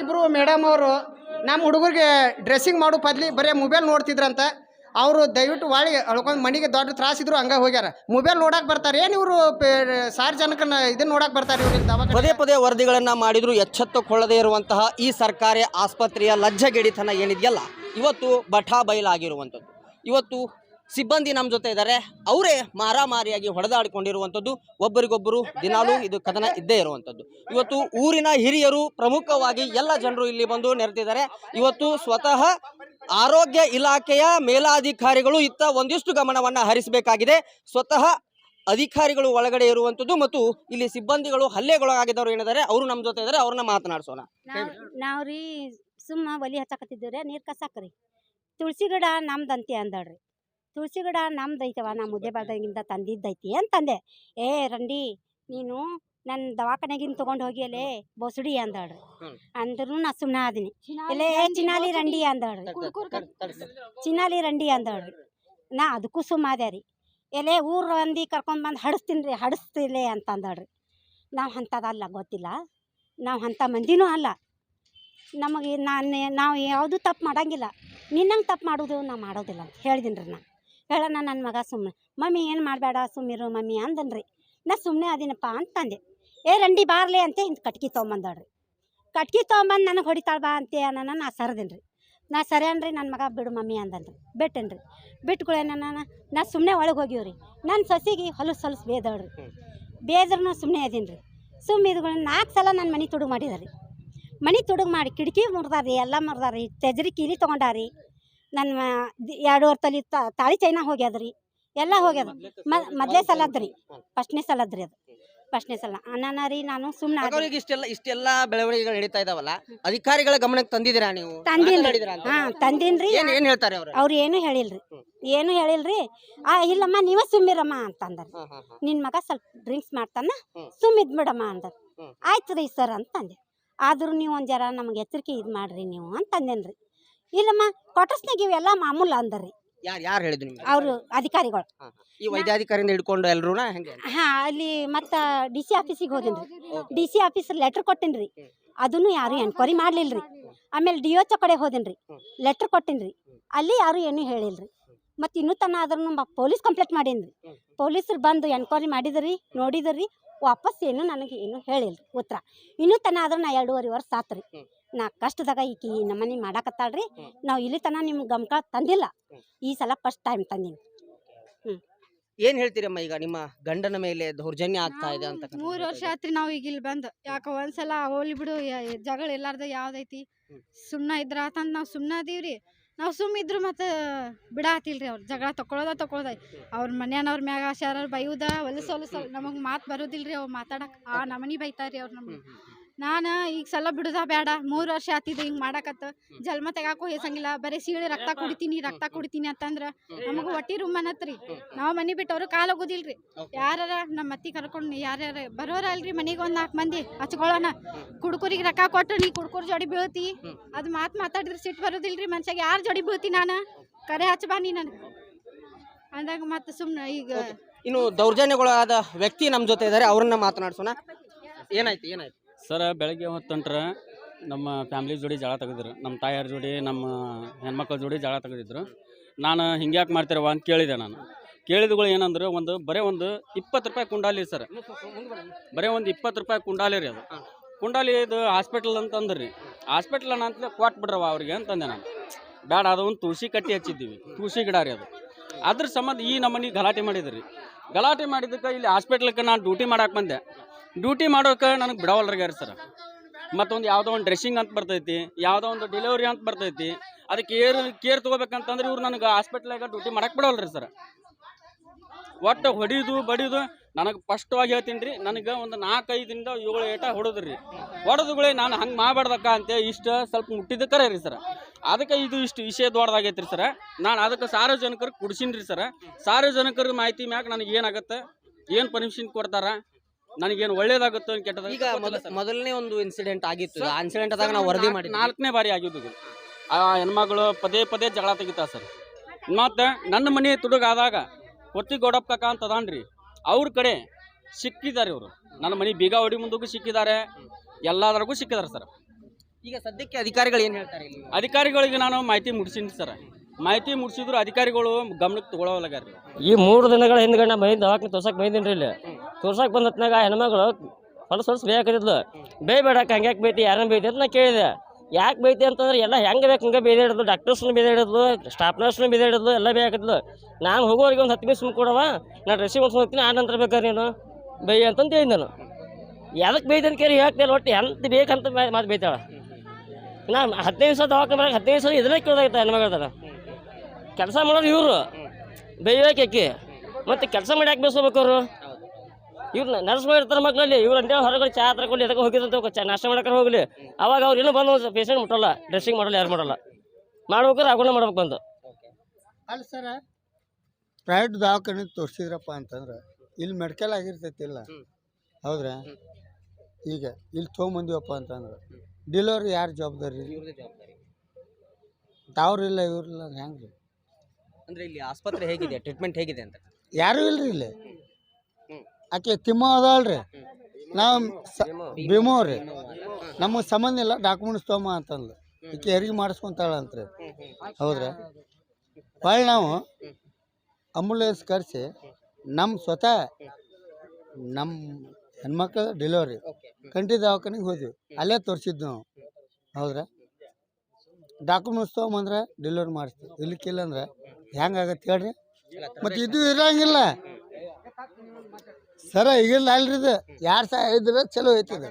ಇಬ್ರು ಮೇಡಮ್ ಅವರು ನಮ್ಮ ಹುಡುಗರಿಗೆ ಡ್ರೆಸ್ಸಿಂಗ್ ಮಾಡೋ ಬದ್ಲಿ ಬರೀ ಮೊಬೈಲ್ ನೋಡ್ತಿದ್ರಂತ. ಅವರು ದಯವಿಟ್ಟು ವಾಳಿ ಅಳ್ಕೊಂಡು ಮನೆಗೆ ದೊಡ್ಡ ತ್ರಾಸಿದ್ರು ಹಂಗೆ ಹೋಗ್ಯಾರ. ಮೊಬೈಲ್ ನೋಡಕ್ಕೆ ಬರ್ತಾರೆ. ಏನು ಇವರು ಸಾರ್ವಜನಿಕನ ಇದನ್ನ ನೋಡಕ್ಕೆ ಬರ್ತಾರೆ ಇವರು ಪದೇ ಪದೇ ವರದಿಗಳನ್ನು ಮಾಡಿದ್ರು ಎಚ್ಚೆತ್ತುಕೊಳ್ಳದೇ ಇರುವಂತಹ ಈ ಸರ್ಕಾರಿ ಆಸ್ಪತ್ರೆಯ ಲಜ್ಜಗೆಡಿತನ ಏನಿದೆಯಲ್ಲ, ಇವತ್ತು ಬಠಾ ಬಯಲಾಗಿರುವಂಥದ್ದು ಇವತ್ತು ಸಿಬ್ಬಂದಿ ನಮ್ಮ ಜೊತೆ ಇದ್ದಾರೆ ಅವರೇ ಮಾರಾಮಾರಿಯಾಗಿ ಹೊಡೆದಾಡಿಕೊಂಡಿರುವಂಥದ್ದು ಒಬ್ಬರಿಗೊಬ್ಬರು ದಿನಾಲೂ ಇದು ಕದನ ಇದ್ದೇ ಇರುವಂಥದ್ದು. ಇವತ್ತು ಊರಿನ ಹಿರಿಯರು ಪ್ರಮುಖವಾಗಿ ಎಲ್ಲ ಜನರು ಇಲ್ಲಿ ಬಂದು ನೆರೆದಿದ್ದಾರೆ. ಇವತ್ತು ಸ್ವತಃ ಆರೋಗ್ಯ ಇಲಾಖೆಯ ಮೇಲಾಧಿಕಾರಿಗಳು ಇತ್ತ ಒಂದಿಷ್ಟು ಗಮನವನ್ನು ಹರಿಸಬೇಕಾಗಿದೆ. ಸ್ವತಃ ಅಧಿಕಾರಿಗಳು ಒಳಗಡೆ ಇರುವಂಥದ್ದು ಮತ್ತು ಇಲ್ಲಿ ಸಿಬ್ಬಂದಿಗಳು ಹಲ್ಲೆಗೊಳಗಾಗಿದ್ದವರು ಏನಿದ್ದಾರೆ, ಅವರು ನಮ್ಮ ಜೊತೆ ಇದ್ದಾರೆ ಅವ್ರನ್ನ ಮಾತನಾಡಿಸೋಣ. ನಾವು ರೀ ಸುಮ್ಮ ಒಲಿ ಹಚ್ಚಾಕತ್ತಿದ್ದೇವ್ರಿ, ನೀರ್ ಕಸಾಕ್ರಿ ತುಳಸಿ ಗಿಡ ನಮ್ದಂತೆ ಅಂದಳ್ರಿ. ತುಳಸಿ ಗಿಡ ನಮ್ದು ಐತವ ನಮ್ಮ ಮುದ್ದೆ ಬಾರ್ದಾಗಿಂದ ತಂದಿದ್ದೈತಿ ಅಂತಂದೆ. ಏ ರಂಡಿ ನೀನು ನನ್ನ ದವಾಖಾನೆಗಿಂದ ತೊಗೊಂಡು ಹೋಗಿ ಅಲ್ಲೇ ಬೊಸಡಿ ಅಂದಳ್ರಿ ಹ್ಮ್. ಅಂದ್ರೂ ನಾ ಸುಮ್ಮನೆ ಆದಿನಿ. ಇಲ್ಲೇ ಚಿನಾಲಿ ರಂಡಿ ಅಂದಳ್ರಿ ಚಿನಾಲಿ ರಂಡಿ ಅಂದಳ್ರಿ ನಾ ಅದಕ್ಕೂ ಸುಮ್ಮಾದೆ ರೀ. ಎಲೆ ಊರ ಅಂದಿ ಕರ್ಕೊಂಡ್ ಬಂದು ಹಡಿಸ್ತೀನಿ ರೀ ಹಡಿಸ್ತಿಲೆ ಅಂತ ಅಂದಳ್ರಿ ನಾವು ಅಂಥದ್ದಲ್ಲ ಗೊತ್ತಿಲ್ಲ. ನಾವು ಅಂಥ ಮಂದಿನೂ ಅಲ್ಲ. ನಮಗೆ ನಾನು ನಾವು ಯಾವುದೂ ತಪ್ಪು ಮಾಡಂಗಿಲ್ಲ. ನಿನ್ನಂಗೆ ತಪ್ಪು ಮಾಡೋದು ನಾ ಮಾಡೋದಿಲ್ಲ ಅಂತ ಹೇಳಿದ್ದೀನಿ ರೀ ನಾ. ಹೇಳೋಣ ನನ್ನ ಮಗ ಸುಮ್ಮನೆ ಮಮ್ಮಿ ಏನು ಮಾಡಬೇಡ ಸುಮ್ಮಿರು ಮಮ್ಮಿ ಅಂದನ್ರಿ. ನಾ ಸುಮ್ಮನೆ ಅದೀನಪ್ಪ ಅಂತಂದೆ. ಏ ರಂಡಿ ಬಾರ್ಲಿ ಅಂತ ಇಂತ ಕಟ್ಗೆ ತೊಗೊಂಬಂದಳ್ರಿ. ಕಟ್ಗೆ ತೊಗೊಂಬಂದು ನನಗೆ ಹೊಡಿತಾಳ ಬಾ ಅಂತ ಅನ್ನ ನಾ ಸರದೇನಿ ರೀ ನಾ ಸರಿಯನ್ರಿ ನನ್ನ ಮಗ ಬಿಡು ಮಮ್ಮಿ ಅಂದನ್ರಿ. ಬಿಟ್ಟೇನ್ರಿ. ಬಿಟ್ಕೊಳ್ಳೇನ ನಾನು ನಾ ಸುಮ್ಮನೆ ಒಳಗೆ ಹೋಗಿವ್ರಿ ನನ್ನ ಸೊಸಿಗೆ ಹೊಲಸು ಹೊಲಸು ಬೇದಳ್ರಿ ಬೇದ್ರೂ ಸುಮ್ಮನೆ ಅದೀನಿ ಸುಮ್ಮ ಇದ್ಗಳು ನಾಲ್ಕು ಸಲ ನನ್ನ ಮನೆ ತುಡುಗು ಮಾಡಿದಾರೆ. ಮನೆ ತುಡುಗು ಮಾಡಿ ಕಿಟಕಿ ಮುರ್ದಾರಿ ಎಲ್ಲ ಮುರ್ದಾರಿ ತೆಜರಿ ಕೀಲಿ ತೊಗೊಂಡಾರಿ. ನನ್ನ ಎರಡು ತಲೆ ತ- ತಾಳಿ ಚೈನ ಹೋಗ್ಯಾದ್ರಿ. ಎಲ್ಲ ಹೋಗ್ಯದ. ಮೊದಲೇ ಮೊದ್ಲೇ ಸಲ ಅದ್ರಿ ಫಸ್ಟ್ನೇ ಸಲ ಅದ್ರಿ ಅದು. ಫಸ್ಟ್ನೇ ಸಲ. ಅನ್ನ ರೀ ನಾನು ಸುಮ್ಮನೆ ಇಷ್ಟೆಲ್ಲ ಇಷ್ಟೆಲ್ಲ ಬೆಳವಣಿಗೆಗಳು ನಡೀತಾ ಇದಾವಲ್ಲ? ಅಧಿಕಾರಿಗಳ ಗಮನಕ್ಕೆ ತಂದಿದ್ದೀರಾ ನೀವು? ಹಾ ತಂದಿನ್ರಿ. ಏನ್ ಹೇಳ್ತಾರೆ ಅವ್ರು? ಅವ್ರು ಏನು ಹೇಳಿಲ್ರಿ. ಏನು ಹೇಳಿಲ್ರಿ. ಆ ಇಲ್ಲಮ್ಮ ನೀವ ಸುಮ್ಮಿರಮ್ಮ ಅಂತಂದ್ರಿ. ನಿನ್ ಮಗ ಸ್ವಲ್ಪ ಡ್ರಿಂಕ್ಸ್ ಮಾಡ್ತಾನ ಸುಮ್ಮಿದ್ ಬಿಡಮ್ಮ ಅಂದರು. ಆಯ್ತು ರೀ ಸರ್ ಅಂತಂದೆ. ಆದ್ರೂ ನೀವು ಒಂದ್ ಜರ ನಮ್ಗೆ ಎಚ್ಚರಿಕೆ ಇದು ಮಾಡ್ರಿ ನೀವು ಅಂತಂದೇನ್ರಿ. ಇಲ್ಲಮ್ಮ ಕ್ವಾರ್ಟರ್ಸ್ನಾಗ ಇವೆಲ್ಲ ಮಾಮೂಲು ಅಂದರಿ. ಯಾರು ಯಾರು ಹೇಳಿದ್ರು ನಿಮ್ಗೆ? ಅವರು ಅಧಿಕಾರಿಗಳು. ಈ ವೈದ್ಯಾಧಿಕಾರಿಯಿಂದ ಹಿಡ್ಕೊಂಡು ಎಲ್ರೂನ ಹೆಂಗೆ ಹಾಂ ಅಲ್ಲಿ ಮತ್ತೆ ಡಿ ಸಿ ಆಫೀಸಿಗೆ ಹೋದಿನ್ರಿ. ಡಿ ಸಿ ಆಫೀಸ್ ಲೆಟ್ರ್ ಕೊಟ್ಟಿನ್ರಿ. ಅದನ್ನು ಯಾರು ಎನ್ಕ್ವೈರಿ ಮಾಡ್ಲಿಲ್ರಿ. ಆಮೇಲೆ ಡಿ ಒ ಕಡೆ ಹೋದಿನ್ರಿ. ಲೆಟರ್ ಕೊಟ್ಟಿನ್ರಿ. ಅಲ್ಲಿ ಯಾರು ಏನು ಹೇಳಿಲ್ರಿ. ಮತ್ತು ಇನ್ನೂ ತನ ಆದ್ರೂ ಪೊಲೀಸ್ ಕಂಪ್ಲೇಂಟ್ ಮಾಡೀನಿ. ಪೊಲೀಸರು ಬಂದು ಎನ್ಕ್ವೈರಿ ಮಾಡಿದ್ರಿ ನೋಡಿದ್ರಿ ವಾಪಸ್ ಏನು ನನಗೆ ಏನು ಹೇಳಿಲ್ರಿ. ಉತ್ತರ. ಇನ್ನೂ ತನ ಆದ್ರೂ ನಾ ಎರಡೂವರೆ ವರ್ಷ ಆತ್ರಿ. ನಾ ಕಷ್ಟದಾಗ ಈಕಿ ನಮ್ಮನೆ ಮಾಡಾಕತ್ತಾಳ್ರಿ. ನಾವು ಇಲ್ಲಿ ತನ ನಿಮ್ ಗಮಕ ತಂದಿಲ್ಲ. ಈ ಸಲ ಫಸ್ಟ್ ಟೈಮ್ ತಂದೀನಿ. ಏನ್ ಹೇಳ್ತೀರಮ್ಮ ಈಗ ನಿಮ್ಮ ಗಂಡನ ಮೇಲೆ ದೌರ್ಜನ್ಯ ಆಗ್ತಾ ಇದೆ ಅಂತ ಮೂರ್ ವರ್ಷ ಆತ್ರಿ ನಾವ್ ಈಗ ಇಲ್ಲಿ ಬಂದ್. ಯಾಕ ಒಂದ್ಸಲ ಹೋಲಿ ಬಿಡು ಯ- ಜಗಳ ಇಲ್ಲಾರ್ದ ಯಾವ್ದೈತಿ. ಸುಮ್ನ ಇದ್ರ ಆತಂದ್ ನಾವ್ ಸುಮ್ನ ಅದೀವ್ರಿ. ನಾವ್ ಸುಮ್ ಇದ್ರು ಮತ್ತ ಬಿಡಾತಿಲ್ರಿ ಅವ್ರ. ಜಗಳ ತಕೊಳೋದ ತಕೊಳೋದ ಅವ್ರ ಮನ್ಯಾನವ್ರ ಮ್ಯಾಗ ಶಾರ ಬೈಯುದ ಹೊಲಸ ಹೊಲಸ. ನಮಗ್ ಮಾತ್ ಬರೋದಿಲ್ರಿ ಅವ್ರು ಮಾತಾಡಕ್. ಆ ನಮನಿ ಬೈತಾರ್ರಿ ಅವ್ರ ನಮ್ಗೆ. ನಾನ ಈಗ ಸಲ ಬಿಡುದ ಬೇಡ ಮೂರು ವರ್ಷ ಆತಿದ್ದು ಹಿಂಗೆ ಮಾಡಕತ್ತ. ಜಲ್ಮ ತೆಗಾಕೋ ಹೇಸಂಗಿಲ್ಲ ಬರೀ ಸೀಳಿ ರಕ್ತ ಕುಡಿತೀನಿ ರಕ್ತ ಕುಡಿತೀನಿ ಅಂತಂದ್ರ ನಮಗ ಒಟ್ಟಿ ರೂಮ್ ಅನ್ನತ್ರಿ ನಾವು ಮನಿ ಬಿಟ್ಟು ಕಾಲ ಹೋಗೋದಿಲ್ರಿ. ಯಾರ ನಮ್ಮ ಅತ್ತಿ ಕರ್ಕೊಂಡು ಯಾರ್ಯಾರ ಬರೋರ ಅಲ್ರಿ ಮನೆಗೆ ಒಂದ್ ನಾಲ್ಕು ಮಂದಿ ಹಚ್ಕೊಳ್ಳೋಣ. ಕುಡ್ಕುರಿಗೆ ರೊಕ್ಕ ಕೊಟ್ಟು ನೀ ಕುಡ್ಕುರ್ ಜೋಡಿ ಬೀಳ್ತಿ. ಅದು ಅದ್ ಮಾತ್ ಮಾತಾಡಿದ್ರೆ ಸಿಟ್ಟು ಬರೋದಿಲ್ರಿ ಮನ್ಸಾಗ ಯಾರು ಜೋಡಿ ಬೀಳ್ತಿ ನಾನು? ಕರೆ ಹಚ್ಚಬಾ ನೀ ನನ್. ಅಂದಾಗ ಮತ್ತೆ ಸುಮ್ಮನೆ ಈಗ ಇನ್ನು ದೌರ್ಜನ್ಯಗಳಾದ ವ್ಯಕ್ತಿ ನಮ್ಮ ಜೊತೆ ಇದ್ದಾರೆ ಅವ್ರನ್ನ ಮಾತನಾಡ್ಸೋಣ. ಏನಾಯ್ತು ಏನಾಯ್ತು? ಸರ್, ಬೆಳಗ್ಗೆ ಹೊತ್ತಂಟ್ರೆ ನಮ್ಮ ಫ್ಯಾಮ್ಲಿ ಜೋಡಿ ಜಾಳ ತೆಗೆದ್ರು ನಮ್ಮ ತಾಯಾರ ಜೋಡಿ, ನಮ್ಮ ಹೆಣ್ಮಕ್ಳ ಜೋಡಿ ಜಾಳ ತೆಗೆದಿದ್ರು. ನಾನು ಹಿಂಗ್ಯಾಕೆ ಮಾಡ್ತೀರವ ಅಂತ ಕೇಳಿದೆ ನಾನು. ಕೇಳಿದಗಳು ಏನಂದ್ರೆ, ಒಂದು ಬರೀ ಒಂದು ಇಪ್ಪತ್ತು ರೂಪಾಯಿ ಕುಂಡಾಲಿ ಸರ್. ಬರೀ ಒಂದು ಇಪ್ಪತ್ತು ರೂಪಾಯಿ ಕುಂಡಾಲಿ ರೀ ಅದು. ಕುಂಡಾಲಿ ಇದು ಹಾಸ್ಪಿಟಲ್ ಅಂತಂದ್ರೆ ರೀ. ಹಾಸ್ಪಿಟಲ್ ಅಂತ ಕೊಟ್ಟು ಬಿಡ್ರವ ಅವ್ರಿಗೆ ಅಂತಂದೆ ನಾನು. ಬೇಡ ಅದು ಒಂದು ತುಳಸಿ ಕಟ್ಟಿ ಹಚ್ಚಿದ್ದೀವಿ. ತುಳಸಿ ಗಿಡ ರೀ ಅದು. ಅದ್ರ ಸಂಬಂಧ ಈ ನಮ್ಮನೆ ಗಲಾಟೆ ಮಾಡಿದ್ರಿ ಗಲಾಟೆ ಮಾಡಿದ್ದಕ್ಕೆ ಇಲ್ಲಿ ಹಾಸ್ಪಿಟ್ಲಕ್ಕೆ ನಾನು ಡ್ಯೂಟಿ ಮಾಡಕ್ಕೆ ಬಂದೆ. ಡ್ಯೂಟಿ ಮಾಡೋಕೆ ನನಗೆ ಬಿಡವಲ್ರಿಗಾರ ಸರ್? ಮತ್ತೊಂದು ಯಾವುದೋ ಒಂದು ಡ್ರೆಸ್ಸಿಂಗ್ ಅಂತ ಬರ್ತೈತಿ, ಯಾವುದೋ ಒಂದು ಡೆಲಿವರಿ ಅಂತ ಬರ್ತೈತಿ, ಅದಕ್ಕೆ ಕೇರ್ ಕೇರ್ ತೊಗೋಬೇಕಂತಂದ್ರೆ ಇವ್ರು ನನಗೆ ಹಾಸ್ಪಿಟ್ಲಾಗ ಡ್ಯೂಟಿ ಮಾಡಕ್ಕೆ ಬಿಡವಲ್ರಿ ಸರ್. ಒಟ್ಟು ಹೊಡಿಯೋದು ಬಡಿಯೋದು ನನಗೆ ಸ್ಪಷ್ಟವಾಗಿ ಹೇಳ್ತೀನಿ ರೀ ನನಗೆ ಒಂದು ನಾಲ್ಕೈದರಿಂದ ಏಳು ಏಟ ಹೊಡೋದ್ರಿ. ಹೊಡೆದುಗಳೇ ನಾನು ಹಂಗೆ ಮಾಡಬಾರ್ದಕ್ಕ ಅಂತ ಇಷ್ಟು ಸ್ವಲ್ಪ ಮುಟ್ಟಿದ್ದು ಕರೆ ರೀ ಸರ್. ಅದಕ್ಕೆ ಇದು ಇಷ್ಟು ವಿಷಯ ದೊಡ್ಡದಾಗೈತೆ ರೀ ಸರ್. ನಾನು ಅದಕ್ಕೆ ಸಾರ್ವಜನಿಕರಿಗೆ ಕುಡ್ಸೀನಿ ರೀ ಸರ್. ಸಾರ್ವಜನಿಕರ ಮಾಹಿತಿ ಮ್ಯಾಗ ನನಗೆ ಏನಾಗುತ್ತೆ, ಏನು ಪರ್ಮಿಷನ್ ಕೊಡ್ತಾರ ನನಗೇನು ಒಳ್ಳೇದಾಗುತ್ತೋ ಕೆಟ್ಟದ ಕೆಟ್ಟದಾಗ ಈಗ ಮೊದ ಮೊದಲನೇ ಒಂದು ಇನ್ಸಿಡೆಂಟ್ ಆಗಿತ್ತು. ಆ ಇನ್ಸಿಡೆಂಟ್ ಆದಾಗ ನಾವು ವರದಿ ಮಾಡಿ ನಾಲ್ಕನೇ ಬಾರಿ ಆಗಿದ್ದು ಇದು. ಆ ಹೆಣ್ಮಗಳು ಪದೇ ಪದೇ ಜಗಳ ತೆಗಿತಾ ಸರ್. ಮತ್ತು ನನ್ನ ಮನೆ ತುಡುಗಾದಾಗ ಹೊತ್ತಿಗೌಡಪ್ಪ ಕಾಕ ಅಂತ ಅದಾನ್ರಿ. ಅವ್ರ ಕಡೆ ಸಿಕ್ಕಿದ್ದಾರೆ ಇವರು. ನನ್ನ ಮನೆ ಬೀಗ ಹೊಡಿ ಮುಂದಕ್ಕೂ ಸಿಕ್ಕಿದ್ದಾರೆ. ಎಲ್ಲದರಾಗೂ ಸಿಕ್ಕಿದ್ದಾರೆ ಸರ್. ಈಗ ಸದ್ಯಕ್ಕೆ ಅಧಿಕಾರಿಗಳು ಏನು ಹೇಳ್ತಾರೆ ಇಲ್ಲಿ? ಅಧಿಕಾರಿಗಳಿಗೆ ನಾನು ಮಾಹಿತಿ ಮುಟ್ಸೀನಿ ಸರ್. ಮಾಹಿತಿ ಮುಟ್ಸಿದ್ರು ಅಧಿಕಾರಿಗಳು ಗಮನಕ್ಕೆ ತಗೊಳ್ಳೋಲ್ಲಾಗ್ಯಾರ ಈ ಮೂರು ದಿನಗಳ ಹಿಂದ್ಗಡೆ ನಾ ಬಂದು ದವಾಖಾನೆ ತೋರ್ಸಕ್ ಬೈದಿನ್ರಿ ಇಲ್ಲಿ. ತೋರ್ಸಕ್ಕೆ ಬಂದ ಹೊತ್ನಾಗ ಹೆಣ್ಮಗಳು ಹೊಲಸ್ ಹೊಲಸ್ ಬೇಯಾಕತ್ತಿದ್ಲು. ಬೇಯ್ಬೇಡಕ್ಕೆ ಹಂಗ್ಯಾಕೆ ಬೈತಿ ಯಾರನ್ನ ಬೈತಿ ಅಂತ ನಾ ಕೇಳಿದೆ. ಯಾಕೆ ಬೈತಿ ಅಂತಂದ್ರೆ ಎಲ್ಲ ಹೆಂಗೆ ಬೇಕು ಹಂಗೆ ಬೇದೆ ಹಿಡಿದ್ಲು ಡಾಕ್ಟರ್ಸ್ನು ಬೇದೆ ಹಿಡಿದ್ಲು ಸ್ಟಾಫ್ ನರ್ಸ್ನು ಬೇದೆ ಹಿಡಿದ್ಲು ಎಲ್ಲ ಬೇಕಿದ್ಲು ನಾನು ಹೋಗೋರಿಗೆ ಒಂದು ಹತ್ತು ನಿಮಿಷ ಕೊಡವ ನಾನು ಡ್ರೆಸ್ಸಿಂಗ್ ಮಾಡ್ಸ್ ಹೋಗ್ತೀನಿ, ಆ ನಂತರ ಬೇಕಾದ್ರೆ ನೀನು? ಬೈ ಅಂತಂದು ಹೇಳಿ ನಾನು. ಯಾವ್ದಕ್ಕೆ ಬೈತಿ ಅಂತ ಕೇಳಿ ಹೇಳ್ತೇನೆ, ಒಟ್ಟು ಎಂತ ಬೇಕಂತ ಮಾತು ಬೈತಾಳ ನಾನು ಹದಿನೈದು ದಿವಸ ದವಾಖಾನೆ ಬರೋಕೆ ಹದಿನೈದು ದಿವಸ ಇದನ್ನೇ ಕೇಳ್ದಾಗ ಹೆಣ್ಮಗಳ ಕೆಲಸ ಮಾಡೋರು ಇವರು. ಬೇಯ್ಯಾಕೆ ಮತ್ತೆ ಕೆಲಸ ಮಾಡಿ ಯಾಕೆ ಬೇಯಿಸ್ಕೋಬೇಕು ಅವರು? ಇವ್ರು ನರ್ಸ್ ಇರ್ತಾರೆ ಮಕ್ಕಳಲ್ಲಿ ಇವ್ರು ಅಂತೇಳಿ ಹೊರಗಡೆ ಚಾ ಹತ್ರ ಕೊಡಲಿ ಅದಕ್ಕೆ ಹೋಗಿದಂತ ಚಾ ನಾಷ್ಟ ಮಾಡಕ್ಕೆ ಹೋಗಲಿ? ಅವಾಗ ಅವ್ರು ಇನ್ನೂ ಬಂದು ಪೇಷಂಟ್ ಮುಟ್ಟಲ್ಲ. ಡ್ರೆಸ್ಸಿಂಗ್ ಮಾಡಲ್ಲ ಯಾರು ಮಾಡಲ್ಲ. ಮಾಡ್ಬೇಕಾದ್ರೆ ಆಗುಣ ಮಾಡ್ಬೇಕು ಬಂದು. ಅಲ್ಲ ಸರ ಪ್ರೈವೇಟ್ ದವಾಖಾನೆ ತೋರಿಸಿದ್ರಪ್ಪ ಅಂತಂದ್ರೆ ಇಲ್ಲಿ ಮೆಡಿಕಲ್ ಆಗಿರ್ತೈತಿಲ್ಲ. ಹೌದ್ರಾ? ಈಗ ಇಲ್ಲಿ ತೊಗೊಂಬಂದಿವಪ್ಪ ಅಂತಂದ್ರೆ ಡಿಲವರಿ ಯಾರು ಜವಾಬ್ದಾರಿ? ತಾವ್ರಿಲ್ಲ ಇವ್ರಿಲ್ಲ ಹೆಂಗೆ ರೀ ಅಂದ್ರೆ ಇಲ್ಲಿ ಆಸ್ಪತ್ರೆ ಹೇಗಿದೆ? ಟ್ರೀಟ್ಮೆಂಟ್ ಹೇಗಿದೆ ಅಂತ. ಯಾರು ಇಲ್ರಿ ಇಲ್ಲಿ. ಆಕೆ ತಿಮ್ಮ ಅದಾಳ್ರಿ. ನಾವು ಭೀಮೋ. ರೀ. ನಮಗೆ ಸಂಬಂಧ ಇಲ್ಲ ಡಾಕ್ಯುಮೆಂಟ್ಸ್ ತೊಗೊಂಬ ಅಂತಂದು ಈಕೆ ಹೆರಿಗೆ ಮಾಡಿಸ್ಕೊಂತಾಳಂತ್ರಿ ಹೌದ್ರಾ? ಹೊಳ್ಳಿ ನಾವು ಅಂಬುಲೆನ್ಸ್ ಕರೆಸಿ ನಮ್ಮ ಸ್ವತಃ ನಮ್ಮ ಹೆಣ್ಮಕ್ಳ ಡೆಲಿವರಿ ಕಂಠಿ ದವಾಖಾನಿಗೆ ಹೋದ್ವಿ. ಅಲ್ಲೇ ತೋರಿಸಿದ್ದು ನಾವು. ಹೌದ್ರಾ? ಡಾಕ್ಯುಮೆಂಟ್ಸ್ ತೊಗೊಂಬಂದ್ರೆ ಡೆಲಿವರಿ ಮಾಡಿಸ್ತೀವಿ. ಇಲ್ಲಿಕ್ಕಿಲ್ಲ ಅಂದ್ರೆ ಹೆಂಗಾಗತ್ತೆ ಹೇಳ್ರಿ? ಮತ್ತು ಇದು ಇರಂಗಿಲ್ಲ. ಸರ ಈಗಿಲ್ಲ ಅಲ್ರಿ ಇದು. ಯಾರು ಸಹ ಇದ್ರೆ ಚಲೋ ಐತಿದೆ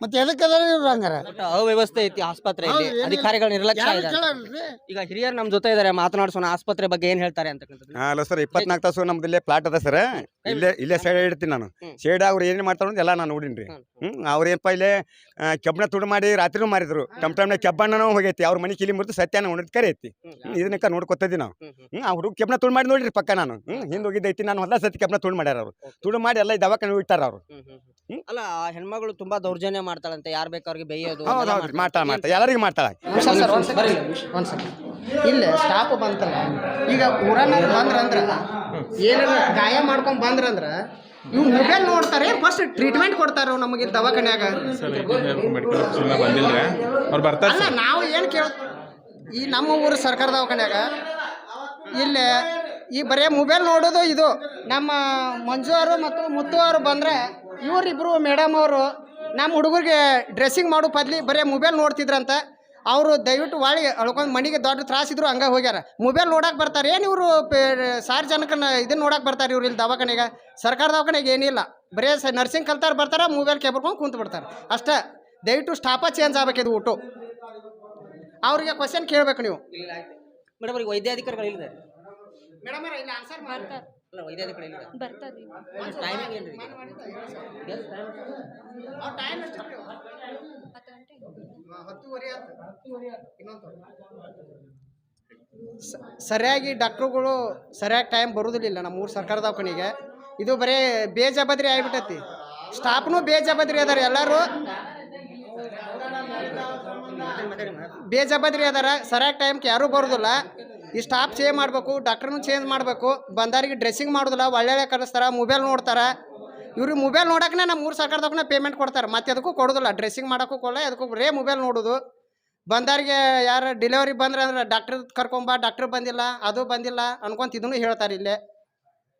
ಮತ್ತೆ ಎದಕ್ಕೆ ಅದಾರ ಇವ್ರು ಹಂಗಾರ? ಒಟ್ಟು ಅವ್ಯವಸ್ಥೆ ಐತಿ ಆಸ್ಪತ್ರೆಯಲ್ಲಿ. ಅಧಿಕಾರಿಗಳು ಏನಿಲ್ಲ. ಅಧಿಕಾರಿಗಳ ನಿರ್ಲಕ್ಷ್ಯ ಯಾರು ಇದೆ ಕೇಳಲ್ರಿ? ಈಗ ಹಿರಿಯರು ನಮ್ಮ ಜೊತೆ ಇದಾರೆ ಮಾತನಾಡ್ಸೋಣ ಆಸ್ಪತ್ರೆ ಬಗ್ಗೆ ಏನ್ ಹೇಳ್ತಾರೆ ಅಂತಕ್ಕಂಥದ್ದು ಹಾ ಅಲ್ಲ ಸರ್ ಇಪ್ಪತ್ನಾಲ್ಕು ತಾಸು ನಮ್ದು ಇಲ್ಲೇ ಪ್ಲಾಟ್ ಅದ ಸರ್. ಇಲ್ಲೇ ಇಲ್ಲೇ ಸೈಡ್ ಇಡ್ತೀನಿ ನಾನು. ಹ್ಮ್. ಶೇಡ್ ಅವ್ರು ಏನ್ ಮಾಡ್ತಾರ ಅಂತ ಎಲ್ಲ ನಾನು ನೋಡಿನ್ರಿ. ಹ್ಮ್. ಹ್ಮ್ ಅವ್ರೇನಪ್ಪ ಇಲ್ಲೇ ಆ, ಕೆಬ್ಬಣ ತುಡು ಮಾಡಿ ರಾತ್ರಿನೂ ಮಾರಿದ್ರು. ಟಮ್ ಟಮ್ನ ಕೆಬ್ಬಣ್ಣನೂ ಹೋಗೈತಿ ಅವ್ರ ಮನೆ ಕಿಲಿ ಮುರಿದು ಸತ್ಯನ ಉಣಿದ್ ಕರೆ ಐತಿ. ಹ್ಮ್, ಇದನ್ನಕ್ಕ ನೋಡ್ಕೊತಿದ್ವಿ ನಾವು. ಹ್ಮ್, ಹ್ಮ್. ಹ್ಮ್ ಆ ಹುಡುಗ ಕೆಬ್ಬಣ ತುಳು ಮಾಡಿ ನೋಡ್ರಿ ಪಕ್ಕ ನಾನು. ಹ್ಮ್ ಹಿಂದೆ ಹೋಗಿದ್ದೈತಿ ನಾನು ಹೊಲ ಸತಿ ಕೆಬ್ಬಣ ತುಳು ಮಾಡ್ಯಾರ ಅವ್ರು. ತುಳು ಮಾಡಿ ಎಲ್ಲ ಈ ದವಾಖಾನೆ ಇಟ್ಟಾರ ಅವ್ರು. ಹ್ಮ್, ಹ್ಮ್, ಹ್ಮ್. ಅಲ್ಲ ಆ ಹೆಣ್ಮಗಳು ತುಂಬಾ ದೌರ್ಜನ್ಯ ಮಾಡ್ತಾಳಂತೆ ಯಾರು ಬೇಕಾವ್ರಿಗೆ ಬೇಯೋದು ಹೌದು ಮಾಡ್ತಾ ಮಾಡ್ತಾಳ. ಎಲ್ಲರಿಗೂ ಮಾಡ್ತಾಳೆ ಸರ್ ಒಂದು ಒಂದು ಇಲ್ಲ ಸ್ಟಾಪ್ ಬಂತಲ್ಲ ಈಗ ಊರನ್ನ ಬಂದ್ರಂದ್ರ ಏನಾರ ಗಾಯ ಮಾಡ್ಕೊಂಡ್ ಬಂದ್ರಂದ್ರ ಇವ್ ಮೊಬೈಲ್ ನೋಡ್ತಾರೆ ಫಸ್ಟ್ ಟ್ರೀಟ್ಮೆಂಟ್ ಕೊಡ್ತಾರ ನಮಗೆ ದವಾಖಾನ್ಯಾಗ. ಬಂದಿಲ್ಲ ಅವ್ರು ಬರ್ತಾರೆ ಅಲ್ಲ ನಾವು ಏನು ಕೇಳ ಈ ನಮ್ಮ ಊರು ಸರ್ಕಾರ ದವಾಖಾನ್ಯಾಗ ಇಲ್ಲ ಈ ಬರೇ ಮೊಬೈಲ್ ನೋಡೋದು ಇದು. ನಮ್ಮ ಮಂಜು ಅವರು ಮತ್ತು ಮುತ್ತು ಅವರು ಬಂದ್ರೆ ಇವರಿಬ್ರು ಮೇಡಮ್ ಅವರು ನಮ್ಮ ಹುಡುಗರಿಗೆ ಡ್ರೆಸ್ಸಿಂಗ್ ಮಾಡೋ ಬದ್ಲಿ ಬರೇ ಮೊಬೈಲ್ ನೋಡ್ತಿದ್ರಂತ ಅವರು ದಯವಿಟ್ಟು ವಾಳಿ ಅಳ್ಕೊಂಡು ಮನೆಗೆ ದೊಡ್ಡ ತ್ರಾಸಿದ್ರು ಹಂಗೆ ಹೋಗ್ಯಾರ. ಮೊಬೈಲ್ ನೋಡಕ್ಕೆ ಬರ್ತಾರೆ ಏನು ಇವರು ಸಾರ್ವಜನಿಕನ ಇದನ್ನ ನೋಡಕ್ಕೆ ಬರ್ತಾರೆ ಇವ್ರು ಇಲ್ಲಿ ದವಾಖಾನೆಗೆ? ಸರ್ಕಾರ ದವಾಖಾನೆಗೆ ಏನಿಲ್ಲ ಬರೇ ಸ ನರ್ಸಿಂಗ್ ಕಲ್ತಾರ ಬರ್ತಾರೆ ಮೊಬೈಲ್ ಕೇಬರ್ಕೊಂಡು ಕುಂತು ಬಿಡ್ತಾರೆ. ಅಷ್ಟೇ ದಯವಿಟ್ಟು ಸ್ಟಾಪ ಚೇಂಜ್ ಆಗ್ಬೇಕಿದು ಊಟ. ಅವ್ರಿಗೆ ಕ್ವಶನ್ ಕೇಳಬೇಕು ನೀವು. ಮೇಡಮ್ ಅವ್ರಿಗೆ ವೈದ್ಯಾಧಿಕಾರಿಗಳು ಇಲ್ಲಿದೆ ಮೇಡಮ್ ಇಲ್ಲಿ ಆನ್ಸರ್ ಮಾಡ್ತಾರೆ. ಅಲ್ಲ ಟೈಮಿಂಗ್. ಟೈಮ್ ಎಷ್ಟು ಹತ್ತುವರೆ ಇನ್ನೊಂದು ಸರಿಯಾಗಿ ಡಾಕ್ಟ್ರುಗಳು ಸರಿಯಾಗಿ ಟೈಮ್ ಬರೋದಿಲ್ಲ ನಮ್ಮ ಊರು ಸರ್ಕಾರದ ದವಾಖಾನಿಗೆ. ಇದು ಬರೀ ಬೇಜಾಬದ್ರಿ ಆಗಿಬಿಟ್ಟೈತಿ ಸ್ಟಾಫ್ನು ಬೇಜಾಬದ್ರಿ ಅದಾರ ಎಲ್ಲರೂ. ಬೇಜಾಬದ್ರಿ ಅದಾರ ಸರಿಯಾಗಿ ಟೈಮ್ಗೆ ಯಾರೂ ಬರೋದಿಲ್ಲ. ಈ ಸ್ಟಾಫ್ ಚೇಂಜ್ ಮಾಡಬೇಕು ಡಾಕ್ಟ್ರನ್ನು ಚೇಂಜ್ ಮಾಡಬೇಕು ಬಂದಾರಿಗೆ ಡ್ರೆಸ್ಸಿಂಗ್ ಮಾಡೋದಿಲ್ಲ ಒಳ್ಳೆ ಕಲಿಸ್ತಾರ ಮೊಬೈಲ್ ನೋಡ್ತಾರೆ. ಇವ್ರಿಗೆ ಮೊಬೈಲ್ ನೋಡೋಕ್ಕೆ ನಮ್ಮ ಮೂರು ಸರ್ಕಾರದವ್ರನ್ನ ಪೇಮೆಂಟ್ ಕೊಡ್ತಾರೆ, ಮತ್ತೆ ಅದಕ್ಕೂ ಕೊಡೋದಿಲ್ಲ. ಡ್ರೆಸ್ಸಿಂಗ್ ಮಾಡೋಕ್ಕೂ ಕೊಡಲ್ಲ ಅದಕ್ಕೂ ರೇ ಮೊಬೈಲ್ ನೋಡೋದು. ಬಂದಾರಿಗೆ ಯಾರು ಡೆಲಿವರಿ ಬಂದ್ರೆ ಅಂದ್ರೆ ಡಾಕ್ಟ್ರ್ ಕರ್ಕೊಂಬ ಡಾಕ್ಟ್ರ್ ಬಂದಿಲ್ಲ, ಅದು ಬಂದಿಲ್ಲ ಅನ್ಕೊಂತ ಇದನ್ನು ಹೇಳ್ತಾರೆ ಇಲ್ಲೇ.